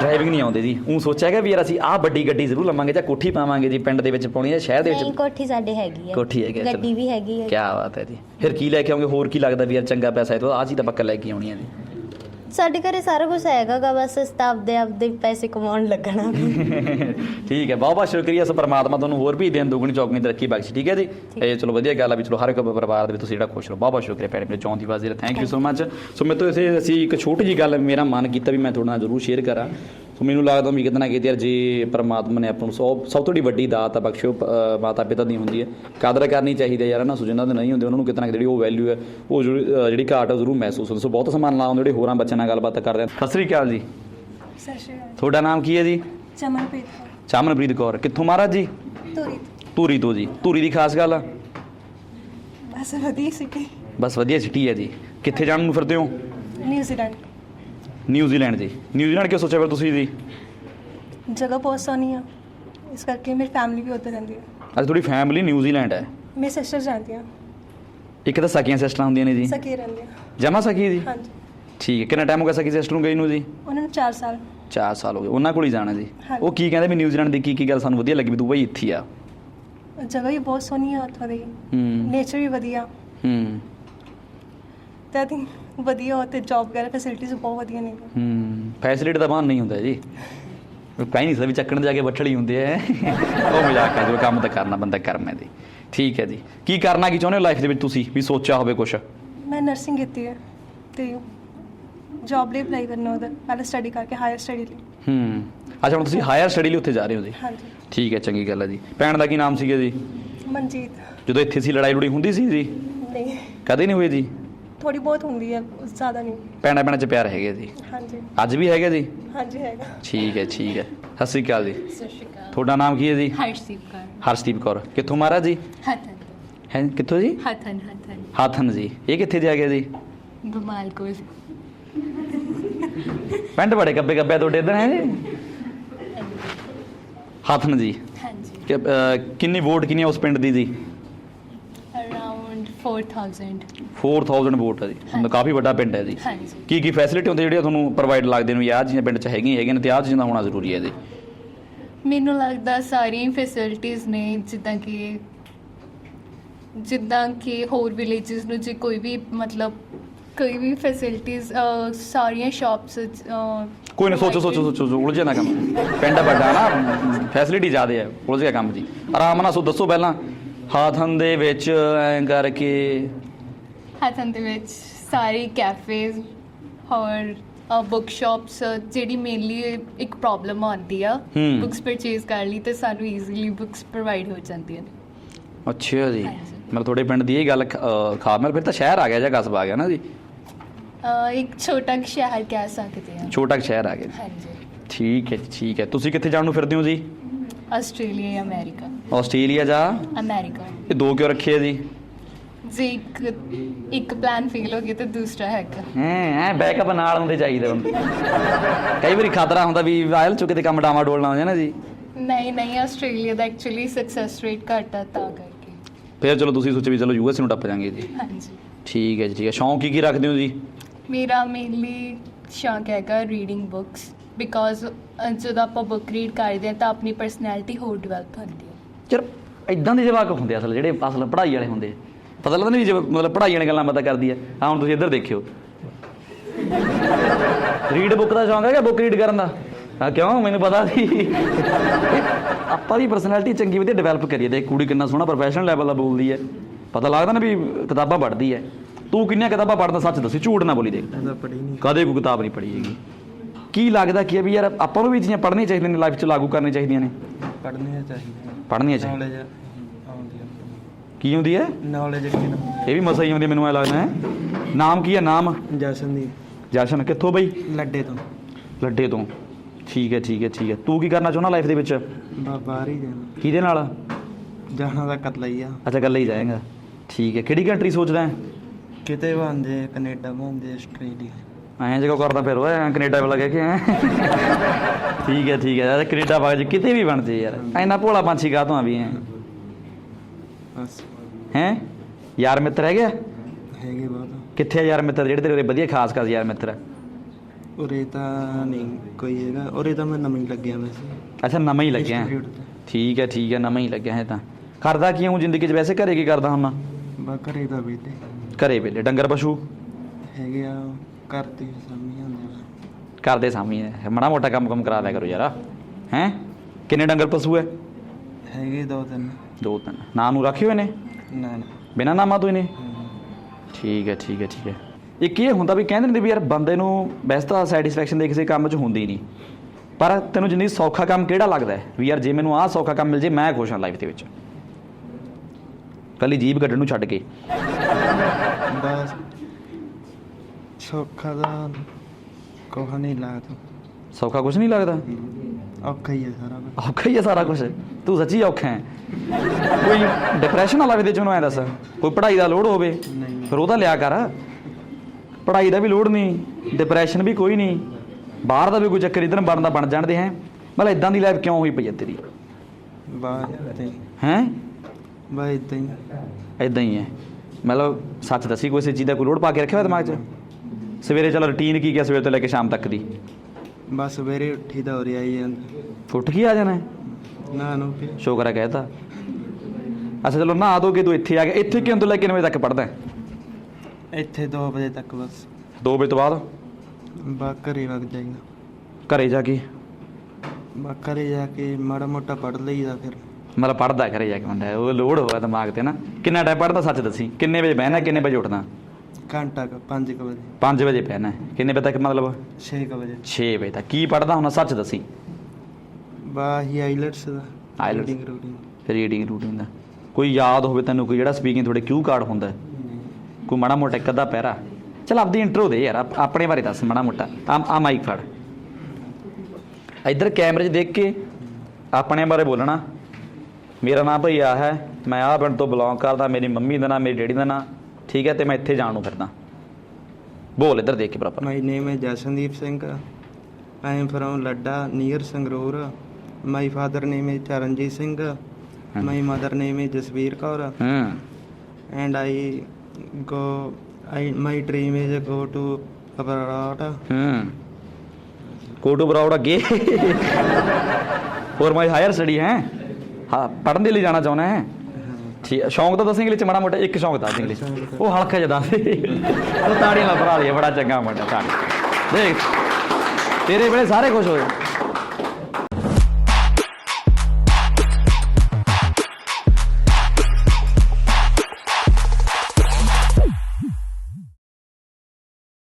ਡਰਾਈਵਿੰਗ ਨਹੀਂ ਆਉਂਦੀ ਜੀ। ਉਹ ਸੋਚਿਆ ਕਿ ਵੀ ਯਾਰ ਅਸੀਂ ਆਹ ਵੱਡੀ ਗੱਡੀ ਜ਼ਰੂਰ ਲਵਾਂਗੇ ਜਾਂ ਕੋਠੀ ਪਾਵਾਂਗੇ ਜੀ ਪਿੰਡ ਦੇ ਵਿੱਚ ਪਾਉਣੀ ਹੈ ਸ਼ਹਿਰ ਦੇ ਨਹੀਂ ਵਿੱਚ ਕੋਠੀ ਸਾਡੇ ਹੈਗੀ ਆ। ਕੋਠੀ ਹੈਗੀ ਆ, ਚਲੋ। ਗੱਡੀ ਵੀ ਹੈਗੀ ਹੈ ਕੀ ਬਾਤ ਹੈ ਜੀ। ਫਿਰ ਕੀ ਲੈ ਕੇ ਆਉਂਗੇ ਹੋਰ ਕੀ ਲੱਗਦਾ ਵੀ ਯਾਰ ਚੰਗਾ ਪੈਸਾ ਹੈ ਤਾਂ ਆਹ ਚੀਜ਼ ਤਾਂ ਪੱਕਾ ਲੈ ਕੇ ਆਉਣੀ ਹੈ ਜੀ। ਸਾਡੇ ਘਰੇ ਸਾਰਾ ਕੁਝ ਹੈਗਾ ਗਾ ਬਸ ਅਸੀਂ ਤਾਂ ਆਪਦੇ ਪੈਸੇ ਕਮਾਉਣ ਲੱਗਣਾ। ਠੀਕ ਹੈ ਬਹੁਤ ਬਹੁਤ ਸ਼ੁਕਰੀਆ ਸੋ ਪਰਮਾਤਮਾ ਤੁਹਾਨੂੰ ਹੋਰ ਵੀ ਦਿਨ ਦੁਗਣੀ ਚੌਗਣੀ ਤਰੱਕੀ ਬਖਸ਼ੇ ਠੀਕ ਹੈ ਜੀ? ਇਹ ਚਲੋ ਵਧੀਆ ਗੱਲ ਆ ਵੀ ਚਲੋ ਹਰ ਇੱਕ ਪਰਿਵਾਰ ਦੇ ਵਿੱਚ ਤੁਸੀਂ ਜਿਹੜਾ ਖੁਸ਼ ਰਹੋ। ਬਹੁਤ ਬਹੁਤ ਸ਼ੁਕਰੀਆ ਭੈਣੇ ਮੇਰੇ ਚੌਂ ਦੀ ਵਾਜ਼ੀ thank you so much so ਮੇਰੇ ਤੋਂ ਇਸੇ ਅਸੀਂ ਇੱਕ ਛੋਟੀ ਜੀ ਗੱਲ ਮੇਰਾ ਮਨ ਕੀਤਾ ਵੀ ਮੈਂ ਤੁਹਾਡੇ ਨਾਲ ਜ਼ਰੂਰ ਸ਼ੇਅਰ ਕਰਾਂ। ਸੋ ਮੈਨੂੰ ਲੱਗਦਾ ਵੀ ਕਿਤੇ ਨਾ ਕਿਤੇ ਯਾਰ ਜੇ ਪਰਮਾਤਮਾ ਨੇ ਆਪਾਂ ਨੂੰ ਸਭ ਸਭ ਤੋਂ ਵੱਡੀ ਦਾਤ ਆ ਬਖਸ਼ੋ ਮਾਤਾ ਪਿਤਾ ਦੀ ਹੁੰਦੀ ਹੈ। ਕਦਰ ਕਰਨੀ ਚਾਹੀਦੀ ਹੈ ਯਾਰ ਨਾ ਸੋ ਜਿਨ੍ਹਾਂ ਦੇ ਨਹੀਂ ਹੁੰਦੇ ਉਹਨਾਂ ਨੂੰ ਕਿਤੇ ਨਾ ਕਿਤੇ ਜਿਹੜੀ ਉਹ ਵੈਲਿਊ ਹੈ ਉਹ ਜਿਹੜੀ ਘਾਟ ਜ਼ਰੂਰ ਮਹਿਸੂਸ ਹੁੰਦੀ ਸੋ ਬਹੁਤ ਸਮਾਨ ਲਾਉਂਦੇ ਜਿਹੜੇ ਹੋਰਾਂ ਬੱਚਿਆਂ ਨਾਲ ਗੱਲਬਾਤ ਕਰਦੇ ਆ ਸਤਿ ਸ੍ਰੀ ਅਕਾਲ ਜੀ। ਸਤਿ ਸ਼੍ਰੀ ਅਕਾਲ। ਤੁਹਾਡਾ ਨਾਮ ਕੀ ਹੈ ਜੀ? ਚਮਨਪ੍ਰੀਤ ਕੌਰ, ਚਾਮਨਪ੍ਰੀਤ ਕੌਰ। ਕਿੱਥੋਂ ਮਹਾਰਾਜ ਜੀ? ਧੂਰੀ ਧੂਰੀ ਤੋਂ ਜੀ। ਧੂਰੀ ਦੀ ਖਾਸ ਗੱਲ ਆ? ਬਸ ਵਧੀਆ ਸਿਟੀ। ਬਸ ਵਧੀਆ ਸਿਟੀ ਹੈ ਜੀ। ਕਿੱਥੇ ਜਾਣ ਨੂੰ ਫਿਰਦੇ ਹੋ? ਨਿਊਜ਼ੀਲੈਂਡ ਨਿਊਜ਼ੀਲੈਂਡ ਜੀ। ਨਿਊਜ਼ੀਲੈਂਡ ਕਿਉਂ ਸੋਚਿਆ ਫਿਰ ਤੁਸੀਂ ਜੀ? ਜਗ੍ਹਾ ਬਹੁਤ ਸੋਹਣੀ ਆ। ਇਸ ਕਰਕੇ ਮੇਰੀ ਫੈਮਿਲੀ ਵੀ ਉੱਧਰ ਰਹਿੰਦੀ ਹੈ ਅੱਜ ਤੁਹਾਡੀ ਫੈਮਿਲੀ ਨਿਊਜ਼ੀਲੈਂਡ ਹੈ। ਮੇਰੀ ਸਿਸਟਰ ਜਾਂਦੀਆਂ। ਇੱਕ ਤਾਂ ਸਕੀਆਂ ਸਿਸਟਰਾਂ ਹੁੰਦੀਆਂ ਨੇ ਜੀ। ਸਕੀ ਰਹਿੰਦੀਆਂ। ਜਮਾ ਸਕੀ ਜੀ? ਹਾਂਜੀ। ਠੀਕ ਹੈ। ਕਿੰਨਾ ਟਾਈਮ ਹੋ ਗਿਆ ਸਕੀ ਸਿਸਟਰ ਨੂੰ ਗਈ ਨੂੰ ਜੀ? ਉਹਨਾਂ ਨੂੰ 4 ਸਾਲ। 4 ਸਾਲ ਹੋ ਗਏ। ਉਹਨਾਂ ਕੋਲ ਹੀ ਜਾਣਾ ਜੀ। ਹਾਂਜੀ। ਉਹ ਕੀ ਕਹਿੰਦੇ ਵੀ ਨਿਊਜ਼ੀਲੈਂਡ ਦੀ ਕੀ ਕੀ ਗੱਲ ਸਾਨੂੰ ਵਧੀਆ ਲੱਗੀ ਵੀ ਤੂੰ ਬਈ ਇੱਥੇ ਹੀ ਆ। ਜਗ੍ਹਾ ਵੀ ਬਹੁਤ ਸੋਹਣੀ ਆ ਉੱਥੋਂ ਦੀ। ਹੂੰ। ਨੇਚਰ ਵੀ ਵਧੀਆ। ਹੂੰ। ਤੇ ਆਈ ਥਿੰਕ ਵਧੀਆ ਉੱਥੇ ਜੌਬ ਵਗੈਰਾ ਫੈਸਿਲਿਟੀਜ਼ ਬਹੁਤ ਵਧੀਆ ਨੇ। ਹੂੰ। ਫੈਸਿਲਿਟੀ ਦਾ ਬਾਹਰ ਨਹੀਂ ਹੁੰਦਾ ਜੀ। ਉਹ ਕਹਿ ਨਹੀਂ ਵੀ ਚੱਕਣ ਜਾ ਕੇ ਹੀ ਹੁੰਦੇ ਐ ਉਹ ਮਜ਼ਾਕ ਹੈ ਜੋ ਕੰਮ ਤਾਂ ਕਰਨਾ ਬੰਦਾ ਕਰਮ ਹੈ ਜੀ। ਠੀਕ ਹੈ ਜੀ। ਕੀ ਕਰਨਾ ਕੀ ਚਾਹੁੰਦੇ ਹੋ ਲਾਈਫ ਦੇ ਵਿੱਚ ਤੁਸੀਂ? ਵੀ ਸੋਚਿਆ ਹੋਵੇ ਕੁਛ? ਮੈਂ ਨਰਸਿੰਗ ਕੀਤੀ ਹੈ। ਤੇ ਜੌਬ ਲਈ ਅਪਲਾਈ ਕਰਨਾ ਉਹਦਾ ਪਹਿਲਾਂ ਸਟੱਡੀ ਕਰਕੇ ਹਾਇਰ ਸਟੱਡੀ ਲਈ। ਹੂੰ। ਅੱਛਾ ਹੁਣ ਤੁਸੀਂ ਹਾਇਰ ਸਟੱਡੀ ਲਈ ਉੱਥੇ ਜਾ ਰਹੇ ਹੋ ਜੀ? ਹਾਂਜੀ। ਠੀਕ ਹੈ ਚੰਗੀ ਗੱਲ ਹੈ ਜੀ। ਭੈਣ ਦਾ ਕੀ ਨਾਮ ਸੀਗਾ ਜੀ? ਮਨਜੀਤ। ਜਦੋਂ ਇੱਥੇ ਸੀ ਲੜਾਈ ਲੜੀ ਹੁੰਦੀ ਸੀ ਜੀ? ਨਹੀਂ। ਕਦੇ ਨਹੀਂ ਹੋਈ ਜੀ? ਥੋੜੀ ਬਹੁਤ ਹੁੰਦੀ ਹੈ ਜ਼ਿਆਦਾ ਨਹੀਂ। ਭੈਣਾਂ ਭੈਣਾਂ ਚ ਪਿਆਰ ਹੈਗੇ ਜੀ? ਹਾਂਜੀ। ਅੱਜ ਵੀ ਹੈਗੇ ਜੀ? ਹਾਂਜੀ ਹੈਗਾ। ਠੀਕ ਹੈ ਠੀਕ ਹੈ। ਸਤਿ ਸ਼੍ਰੀ ਅਕਾਲ ਜੀ। ਸਤਿ ਸ਼੍ਰੀ ਅਕਾਲ। ਤੁਹਾਡਾ ਨਾਮ ਕੀ ਹੈ ਜੀ? ਹਰਸ਼ਦੀਪ ਕੌਰ। ਹਰਸ਼ਦੀਪ ਕੌਰ। ਕਿੱਥੋਂ ਮਹਾਰਾਜ ਜੀ? ਹਥਨ ਹੈ ਕਿੱਥੋਂ ਜੀ? ਹਥਨ ਹਥਨ ਹਾਥਨ ਜੀ। ਇਹ ਕਿੱਥੇ ਜਾ ਗਿਆ ਜੀ? ਗੁਮਾਲ ਕੋਲ ਪਿੰਡ ਬੜੇ ਗੱਬੇ ਗੱਬੇ ਤੁਹਾਡੇ ਇਧਰ ਹੈ ਜੀ? ਹਾਥਨ ਜੀ। ਹਾਂਜੀ। ਕਿ- ਅਹ ਕਿੰਨੀ ਵੋਟ ਕਿੰਨੀ ਹੈ ਉਸ ਪਿੰਡ ਦੀ ਜੀ? ਅਰਾਊਂਡ 4000 4000 ਵੋਟ ਹੈ ਜੀ। ਮਤਲਬ ਕਾਫੀ ਵੱਡਾ ਪਿੰਡ ਹੈ ਜੀ। ਹਾਂਜੀ। ਕੀ ਕੀ ਫੈਸਿਲਿਟੀ ਹੁੰਦੀ ਜਿਹੜੀਆਂ ਤੁਹਾਨੂੰ ਪ੍ਰੋਵਾਈਡ ਲੱਗਦੇ ਨੇ ਆਹ ਚੀਜ਼ਾਂ ਪਿੰਡ 'ਚ ਹੈਗੀਆਂ ਹੈਗੀਆਂ ਨੇ ਤੇ ਆਹ ਚੀਜ਼ਾਂ ਦਾ ਹੋਣਾ ਜ਼ਰੂਰੀ ਹੈ ਜੀ। ਮੈਨੂੰ ਲੱਗਦਾ ਸਾਰੀਆਂ ਫੈਸਿਲਿਟੀਆਂ ਨੇ ਜਿੱਦਾਂ ਕਿ ਜਿੱਦਾਂ ਕਿ ਹੋਰ ਵਿਲੇजेस ਨੂੰ ਜੇ ਕੋਈ ਵੀ ਮਤਲਬ ਕੋਈ ਵੀ ਫੈਸਿਲਿਟੀਆਂ ਸਾਰੀਆਂ ਸ਼ਾਪਸ ਕੋਈ ਨਾ ਸੋਚੋ ਸੋਚੋ ਸੋਚੋ ਸੋਚੋ, ਉਲਝਿਆ ਨਾ ਕੰਮ। ਪਿੰਡ ਵੱਡਾ ਨਾ ਫੈਸਿਲਿਟੀ ਜ਼ਿਆਦੇ ਹੈ ਉਲਝ ਗਿਆ ਕੰਮ ਜੀ। ਆਰਾਮ ਨਾਲ ਸੋ ਦੱਸੋ ਪਹਿਲਾਂ ਹਾਥਨ ਦੇ ਵਿੱਚ ਐਂ ਕਰਕੇ। ਹਥਨ ਦੇ ਵਿੱਚ ਸਾਰੇ ਕੈਫੇਜ਼ ਔਰ ਬੁੱਕ ਸ਼ਾਪਸ ਜਿਹੜੀ ਮੇਨਲੀ ਇੱਕ ਪ੍ਰੋਬਲਮ ਆਉਂਦੀ ਆ ਹੂੰ। ਬੁੱਕਸ ਪਰਚੇਜ਼ ਕਰ ਲਈ ਤੇ ਸਾਨੂੰ ਈਜ਼ੀਲੀ ਬੁੱਕਸ ਪ੍ਰੋਵਾਈਡ ਹੋ ਜਾਂਦੀਆਂ ਨੇ। ਅੱਛਾ ਜੀ। ਹਾਂਜੀ। ਮਤਲਬ ਤੁਹਾਡੇ ਪਿੰਡ ਦੀ ਇਹ ਗੱਲ ਖ- ਅਹ ਖਾ ਮਤਲਬ ਫਿਰ ਤਾਂ ਸ਼ਹਿਰ ਆ ਗਿਆ ਜਾਂ ਕਸਬਾ ਆ ਗਿਆ ਨਾ ਜੀ? ਅਹ ਇੱਕ ਛੋਟਾ ਕੁ ਸ਼ਹਿਰ ਕਹਿ ਸਕਦੇ ਹਾਂ। ਛੋਟਾ ਕੁ ਸ਼ਹਿਰ ਆ ਗਿਆ ਜੀ। ਹਾਂਜੀ। ਠੀਕ ਹੈ ਜੀ ਠੀਕ ਹੈ। ਤੁਸੀਂ ਕਿੱਥੇ ਜਾਣ ਨੂੰ ਫਿਰਦੇ ਹੋ ਜੀ? ਆਸਟ੍ਰੇਲੀਆ ਜਾਂ ਅਮਰੀਕਾ। ਆਸਟ੍ਰੇਲੀਆ ਜਾ? ਅਮਰੀਕਾ। ਇਹ ਦੋ ਕਿਉਂ ਰੱਖੇ ਆ ਜੀ? ਜੇ ਇੱਕ ਇੱਕ ਪਲਾਨ ਫੇਲ ਹੋ ਗਿਆ ਤੇ ਦੂਸਰਾ ਹੈਗਾ ਐ ਬੈਕਅਪ ਨਾਲ ਹੁੰਦੇ ਚਾਹੀਦੇ ਹੁੰਦੇ ਕਈ ਵਾਰੀ ਖਤਰਾ ਹੁੰਦਾ ਵੀ ਆਇਲ ਚੁੱਕੇ ਤੇ ਕੰਮ ਡਾਵਾ ਡੋਲਣਾ ਹੋ ਜਾਏ ਨਾ ਜੀ। ਨਹੀਂ ਨਹੀਂ ਆਸਟ੍ਰੇਲੀਆ ਦਾ ਐਕਚੁਅਲੀ ਸਕਸੈਸ ਰੇਟ ਘੱਟ ਆ ਤਾਂ ਕਰਕੇ। ਫਿਰ ਚਲੋ ਤੁਸੀਂ ਸੋਚੇ ਵੀ ਚਲੋ ਯੂਐਸ ਨੂੰ ਟੱਪ ਜਾਾਂਗੇ ਜੀ। ਹਾਂਜੀ। ਠੀਕ ਹੈ ਜੀ ਠੀਕ ਹੈ। ਸ਼ੌਂਕ ਕੀ ਕੀ ਰੱਖਦੇ ਹੋ ਜੀ? ਮੇਰਾ ਮੇਨਲੀ ਸ਼ੌਂਕ ਹੈਗਾ ਰੀਡਿੰਗ ਬੁੱਕਸ ਬਿਕਾਜ਼ ਜਦੋਂ ਆਪਾਂ ਬੁੱਕ ਰੀਡ ਕਰਦੇ ਹਾਂ ਤਾਂ ਆਪਣੀ ਪਰਸਨੈਲਿਟੀ ਹੋਰ ਡਿਵੈਲਪ ਹੁੰਦੀ ਹੈ। ਯਾਰ ਇਦਾਂ ਦੇ ਜਵਾਕ ਹੁੰਦੇ ਅਸਲ, ਜਿਹੜੇ ਅਸਲ ਪੜ੍ਹਾਈ ਵਾਲੇ ਹੁੰਦੇ ਪਤਾ ਲੱਗਦਾ ਨਹੀਂ ਮਤਲਬ ਪੜ੍ਹਾਈ ਵਾਲੀਆਂ ਗੱਲਾਂ ਪਤਾ ਕਰਦੀ ਹੈ ਆ ਹੁਣ ਤੁਸੀਂ ਇੱਧਰ ਦੇਖਿਓ। ਰੀਡ ਬੁੱਕ ਦਾ ਸ਼ੌਂਕ ਹੈ ਕਿ ਬੁੱਕ ਰੀਡ ਕਰਨ ਦਾ? ਆ ਕਿਉਂ? ਮੈਨੂੰ ਪਤਾ ਸੀ ਆਪਾਂ ਦੀ ਪਰਸਨੈਲਿਟੀ ਚੰਗੀ ਵਧੀਆ ਡਿਵੈਲਪ ਕਰੀਏ। ਤੇ ਕੁੜੀ ਕਿੰਨਾ ਸੋਹਣਾ ਪ੍ਰੋਫੈਸ਼ਨਲ ਲੈਵਲ ਦਾ ਬੋਲਦੀ ਹੈ। ਪਤਾ ਲੱਗਦਾ ਨਾ ਵੀ ਕਿਤਾਬਾਂ ਪੜ੍ਹਦੀ ਹੈ। ਤੂੰ ਕਿੰਨੀਆਂ ਕਿਤਾਬਾਂ ਪੜ੍ਹਦਾ ਸੱਚ ਦੱਸੀ ਝੂਠ ਨਾ ਬੋਲੀ ਦੇਖ। ਕਦੇ ਕੋਈ ਕਿਤਾਬ ਨਹੀਂ ਪੜ੍ਹੀ ਹੈਗੀ। ਕੀ ਲੱਗਦਾ ਕੀ ਹੈ ਵੀ ਯਾਰ ਆਪਾਂ ਨੂੰ ਵੀ ਚੀਜ਼ਾਂ ਪੜ੍ਹਨੀਆਂ ਚਾਹੀਦੀਆਂ ਨੇ ਲਾਈਫ 'ਚ ਲਾਗੂ ਕਰਨੀਆਂ ਚਾਹੀਦੀਆਂ ਨੇ। ਪੜ੍ਹਨੀਆਂ ਚਾਹੀਦੀਆਂ। ਪੜ੍ਹਨੀਆਂ ਚਾਹੀਦੀਆਂ। ਕੀ ਹੁੰਦੀ ਹੈ? ਨੌਲੇਜ ਇਹ ਵੀ ਮਸਾ ਹੀ ਹੁੰਦੀ ਮੈਨੂੰ ਐ ਲੱਗਦਾ ਹੈ। ਨਾਮ ਕੀ ਹੈ ਨਾਮ? ਜਸ਼ਨ ਦੀ। ਜਸ਼ਨ ਕਿੱਥੋਂ ਬਈ? ਲੱਡੇ ਤੋਂ। ਲੱਡੇ ਤੋਂ। ਠੀਕ ਹੈ ਠੀਕ ਹੈ ਠੀਕ ਹੈ। ਤੂੰ ਕੀ ਕਰਨਾ ਚਾਹੁੰਦਾ ਲਾਈਫ ਦੇ ਵਿੱਚ? ਬਾਹਰ ਹੀ ਜਾਣਾ ਕਿਹਦੇ ਨਾਲ? ਜਾਣਾ ਲਈ ਆ। ਅੱਛਾ ਇਕੱਲਾ ਹੀ ਜਾਏਗਾ। ਠੀਕ ਹੈ ਕਿਹੜੀ ਕੰਟਰੀ ਸੋਚਦਾ ਹੈ? ਕਿਤੇ ਬੰਦੇ ਕੈਨੇਡਾ ਬੰਦੇ ਆਸਟ੍ਰੇਲੀਆ। ਐਂ ਜੇ ਕੋ ਕਰਦਾ ਫਿਰ ਓਏ ਐਂ ਕੈਨੇਡਾ ਵੱਲ ਲੱਗੇ ਕਿ ਐਂ? ਠੀਕ ਹੈ ਠੀਕ ਹੈ ਯਾਰ ਕੈਨੇਡਾ ਵਗ ਜੇ ਕਿਤੇ ਵੀ ਬਣ ਜੇ ਯਾਰ। ਐਨਾ ਭੋਲਾ ਪੰਛੀ ਕਾ ਤੋਂ ਆ ਵੀ ਐ? ਬਸ। ਹੈ? ਯਾਰ ਮਿੱਤਰ ਹੈਗਾ ਹੈਗੇ ਬਹੁਤ। ਕਿੱਥੇ ਆ ਯਾਰ ਮਿੱਤਰ ਜਿਹੜੇ ਤੇਰੇ ਵਧੀਆ ਖਾਸ ਖਾਸ ਯਾਰ ਮਿੱਤਰ ਆ? ਉਰੇ ਤਾਂ ਨਹੀਂ ਕੋਈ ਹੈਗਾ ਉਰੇ ਤਾਂ ਮੈਂ ਨਵਾਂ ਹੀ ਲੱਗਿਆ ਵੈਸੇ। ਅੱਛਾ ਨਵਾਂ ਹੀ ਲੱਗਿਆ। ਹੈ। Institute ਤੇ। ਠੀਕ ਹੈ ਠੀਕ ਹੈ ਨਵਾਂ ਹੀ ਲੱਗਿਆ ਹੈ ਤਾਂ। ਕਰਦਾ ਕੀ ਹੂੰ ਜ਼ਿੰਦਗੀ 'ਚ ਵੈਸੇ ਘਰੇ ਕੀ ਕਰਦਾ ਹੁੰਦਾ? ਬਾ ਘਰੇ ਦਾ ਵੇਲੇ ਘਰੇ ਵੇਲੇ ਡੰਗਰ ਪਸ਼ੂ? ਹੈਗੇ ਆ ਘਰ ਸਾਹਮਣੇ ਹੁੰਦੇ ਆ ਘਰ ਦੇ ਸਾਹਮਣੇ ਹੈ। ਮਾੜਾ ਮੋਟਾ ਕੰਮ ਕੰਮ ਕਰਾ ਦਿਆ ਕਰੋ ਯਾਰ। ਹੈ? ਕਿੰਨੇ ਡੰਗਰ ਪਸ਼ੂ ਹੈ ਹੈਗੇ ਦੋ ਤਿੰਨ। ਦੋ ਤਿੰਨ। ਨਾਂ ਨੂੰ ਰੱਖੇ ਹੋਏ ਨੇ? ਨਾ ਨਾ। ਬਿਨਾਂ ਨਾਮਾਂ ਤੋਂ ਹੀ ਨੇ? ਠੀਕ ਹੈ ਠੀਕ ਹੈ ਠੀਕ ਹੈ ਇੱਕ ਇਹ ਹੁੰਦਾ ਵੀ ਕਹਿੰਦੇ ਨੇ ਵੀ ਯਾਰ ਬੰਦੇ ਨੂੰ ਵੈਸੇ ਤਾਂ ਸੈਟੀਸਫੈਕਸ਼ਨ ਦੇ ਕਿਸੇ ਕੰਮ 'ਚ ਹੁੰਦੀ ਨਹੀਂ ਪਰ ਤੈਨੂੰ ਜਿੰਨੀ ਸੌਖਾ ਕੰਮ ਕਿਹੜਾ ਲੱਗਦਾ ਹੈ ਵੀ ਯਾਰ ਜੇ ਮੈਨੂੰ ਆਹ ਸੌਖਾ ਕੰਮ ਮਿਲ ਜੇ ਮੈਂ ਖੁਸ਼ ਹਾਂ ਲਾਈਫ ਦੇ ਵਿੱਚ। ਕੱਲੀ ਜੀਬ ਕੱਢਣ ਨੂੰ ਛੱਡ ਕੇ। ਬਸ। ਸੌਖਾ ਦਾ ਕੋਹ ਨਹੀਂ ਲੱਗਦਾ। ਸੌਖਾ ਕੁਝ ਨਹੀਂ ਲੱਗਦਾ? ਔਖਾ ਹੀ ਹੈ ਸਾਰਾ ਕੁਝ ਔਖਾ ਹੀ ਹੈ ਸਾਰਾ ਕੁਝ ਤੂੰ ਸੱਚੀ ਔਖਾ ਹੈ? ਕੋਈ ਡਿਪਰੈਸ਼ਨ ਵਾਲਾ ਵੀ ਦੇ ਚੋਂ ਐ ਦੱਸ। ਕੋਈ ਪੜ੍ਹਾਈ ਦਾ ਲੋਡ ਹੋਵੇ ਫਿਰ ਉਹਦਾ ਲਿਆ ਕਰ। ਪੜ੍ਹਾਈ ਦਾ ਵੀ ਲੋਡ ਨਹੀਂ ਡਿਪਰੈਸ਼ਨ ਵੀ ਕੋਈ ਨਹੀਂ। ਬਾਹਰ ਦਾ ਵੀ ਕੋਈ ਚੱਕਰ ਇਧਰ ਬਣਦਾ ਬਣ ਜਾਣਦੇ ਹੈ। ਮਤਲਬ ਇਦਾਂ ਦੀ ਲਾਈਫ ਕਿਉਂ ਹੋਈ ਪਈ ਹੈ ਤੇਰੀ? ਏਦਾਂ ਹੀ? ਹੈ ਬਾ ਇਦਾਂ ਹੀ। ਇਦਾਂ ਹੀ ਹੈ। ਮਤਲਬ ਸੱਚ ਦੱਸੀ ਕੋਈ ਚੀਜ਼ ਦਾ ਕੋਈ ਲੋਡ ਪਾ ਕੇ ਰੱਖਿਆ ਹੋਇਆ ਦਿਮਾਗ 'ਚ? ਸਵੇਰੇ ਚਲ ਰੁਟੀਨ ਕੀ ਗਿਆ ਸਵੇਰ ਤੋਂ ਲੈ ਕੇ ਸ਼ਾਮ ਤੱਕ ਦੀ? ਬਸ ਸਵੇਰੇ ਉੱਠੀ ਦਾ ਉਰੇ ਆਈ ਜਾਂਦਾ। ਉੱਠ ਕੇ ਆ ਜਾਣਾ ਹੈ? ਨਾ ਨੂੰ ਫਿਰ ਸ਼ੁਕਰ ਹੈ ਕਹਿਤਾ ਅੱਛਾ ਚਲੋ ਨਹਾ ਦੋਗੇ ਤੂੰ ਇੱਥੇ ਆ ਗਿਆ। ਇੱਥੇ ਕਿੰਨ ਤੋਂ ਲੈ ਕੇ ਕਿੰਨੇ ਵਜੇ ਤੱਕ ਪੜਦਾ ਇੱਥੇ 2 ਵਜੇ ਤੱਕ ਬਸ। 2 ਵਜੇ ਤੋਂ ਬਾਅਦ? ਬਾ ਘਰੇ ਵਗ ਜਾਈਦਾ। ਘਰੇ ਜਾ ਕੇ? ਬਾ ਘਰੇ ਜਾ ਕੇ ਮਾੜਾ ਮੋਟਾ ਪੜ ਲਈਦਾ ਫਿਰ। ਮਤਲਬ ਪੜਦਾ ਘਰੇ ਜਾ ਕੇ ਮੁੰਡਾ ਉਹ ਲੋਡ ਹੋਇਆ ਦਿਮਾਗ ਤੇ ਨਾ। ਕਿੰਨਾ ਟਾਈਮ ਪੜਦਾ ਸੱਚ ਦੱਸੀ? ਕਿੰਨੇ ਵਜੇ ਬਹਿਣਾ ਕਿੰਨੇ ਵਜੇ ਉੱਠਦਾ ਘੰਟਾ ਕੁ, ਪੰਜ ਕੁ ਵਜੇ। 5 ਵਜੇ ਬਹਿਣਾ ਕਿੰਨੇ ਵਜੇ ਤੱਕ ਮਤਲਬ? 6 ਵਜੇ। 6 ਵਜੇ ਤੱਕ। ਕੀ ਪੜਦਾ ਹੁਣ ਸੱਚ ਦੱਸੀ? ਬਾ ਹੀ ਆਈਲਟਸ ਦਾ। reading। ਰੀਡਿੰਗ ਰੂਟਿੰਗ ਦਾ। ਕੋਈ ਯਾਦ ਹੋਵੇ ਤੈਨੂੰ ਕੋਈ ਜਿਹੜਾ ਸਪੀਕਿੰਗ ਤੁਹਾਡੇ ਕਿਊ ਕਾਰਡ ਹੁੰਦਾ? ਕੋਈ ਮਾੜਾ ਮੋਟਾ ਇੱਕ ਅੱਧਾ ਪੈਰਾ। ਚਲ ਆਪਦੀ ਇੰਟਰੋ ਦੇ ਯਾਰ ਆਪ- ਆਪਣੇ ਬਾਰੇ ਦੱਸ ਮਾੜਾ ਮੋਟਾ। ਆ ਆ ਮਾਈਕ ਫੜ। ਇੱਧਰ ਕੈਮਰੇ 'ਚ ਦੇਖ ਕੇ ਆਪਣੇ ਬਾਰੇ ਬੋਲਣਾ। ਮੇਰਾ ਨਾਮ ਭਈਆ ਹੈ ਮੈਂ ਆਹ ਪਿੰਡ ਤੋਂ ਬਿਲੋਂਗ ਕਰਦਾ ਮੇਰੀ ਮੰਮੀ ਦਾ ਨਾਮ ਮੇਰੀ ਡੈਡੀ ਦਾ ਨਾਮ ਠੀਕ ਹੈ ਤੇ ਮੈਂ ਇੱਥੇ ਜਾਣ ਨੂੰ ਫਿਰਦਾ ਬੋਲ ਇੱਧਰ ਦੇਖ ਕੇ ਬਰਾਬਰ My name is Jashandeep Singh. I am from Ladda near Sangrur. My father name is Charanjit Singh. My mother name is Jasveer Kaur. ਹੂੰ And I go. I my dream is go to abroad. ਹੂੰ ਕੋਟੂ ਬਰਾਉਡ ਅੱਗੇ ਹੋਰ ਮਾਈ higher study ਹੈ ਹਾਂ ਪੜਨ ਦੇ ਲਈ ਜਾਣਾ ਚਾਹੁੰਦਾ ਹੈ? ਠੀਕ ਹੈ। ਸ਼ੌਂਕ ਤਾਂ ਦੱਸ ਇੰਗਲਿਸ਼ ਮਾੜਾ ਮੋਟਾ ਇੱਕ ਸ਼ੌਂਕ ਦੱਸ ਇੰਗਲਿਸ਼ ਉਹ ਹਲਕਾ ਜਿਹਾ ਦੱਸ। ਉਹ ਤਾੜੀਆਂ ਨਾਲ ਭਰਾ ਲਈਏ, ਬੜਾ ਚੰਗਾ ਮੁੰਡਾ, ਤਾੜੀ। ਦੇਖ, ਤੇਰੇ ਵੇਲੇ ਸਾਰੇ ਖੁਸ਼ ਹੋਏ।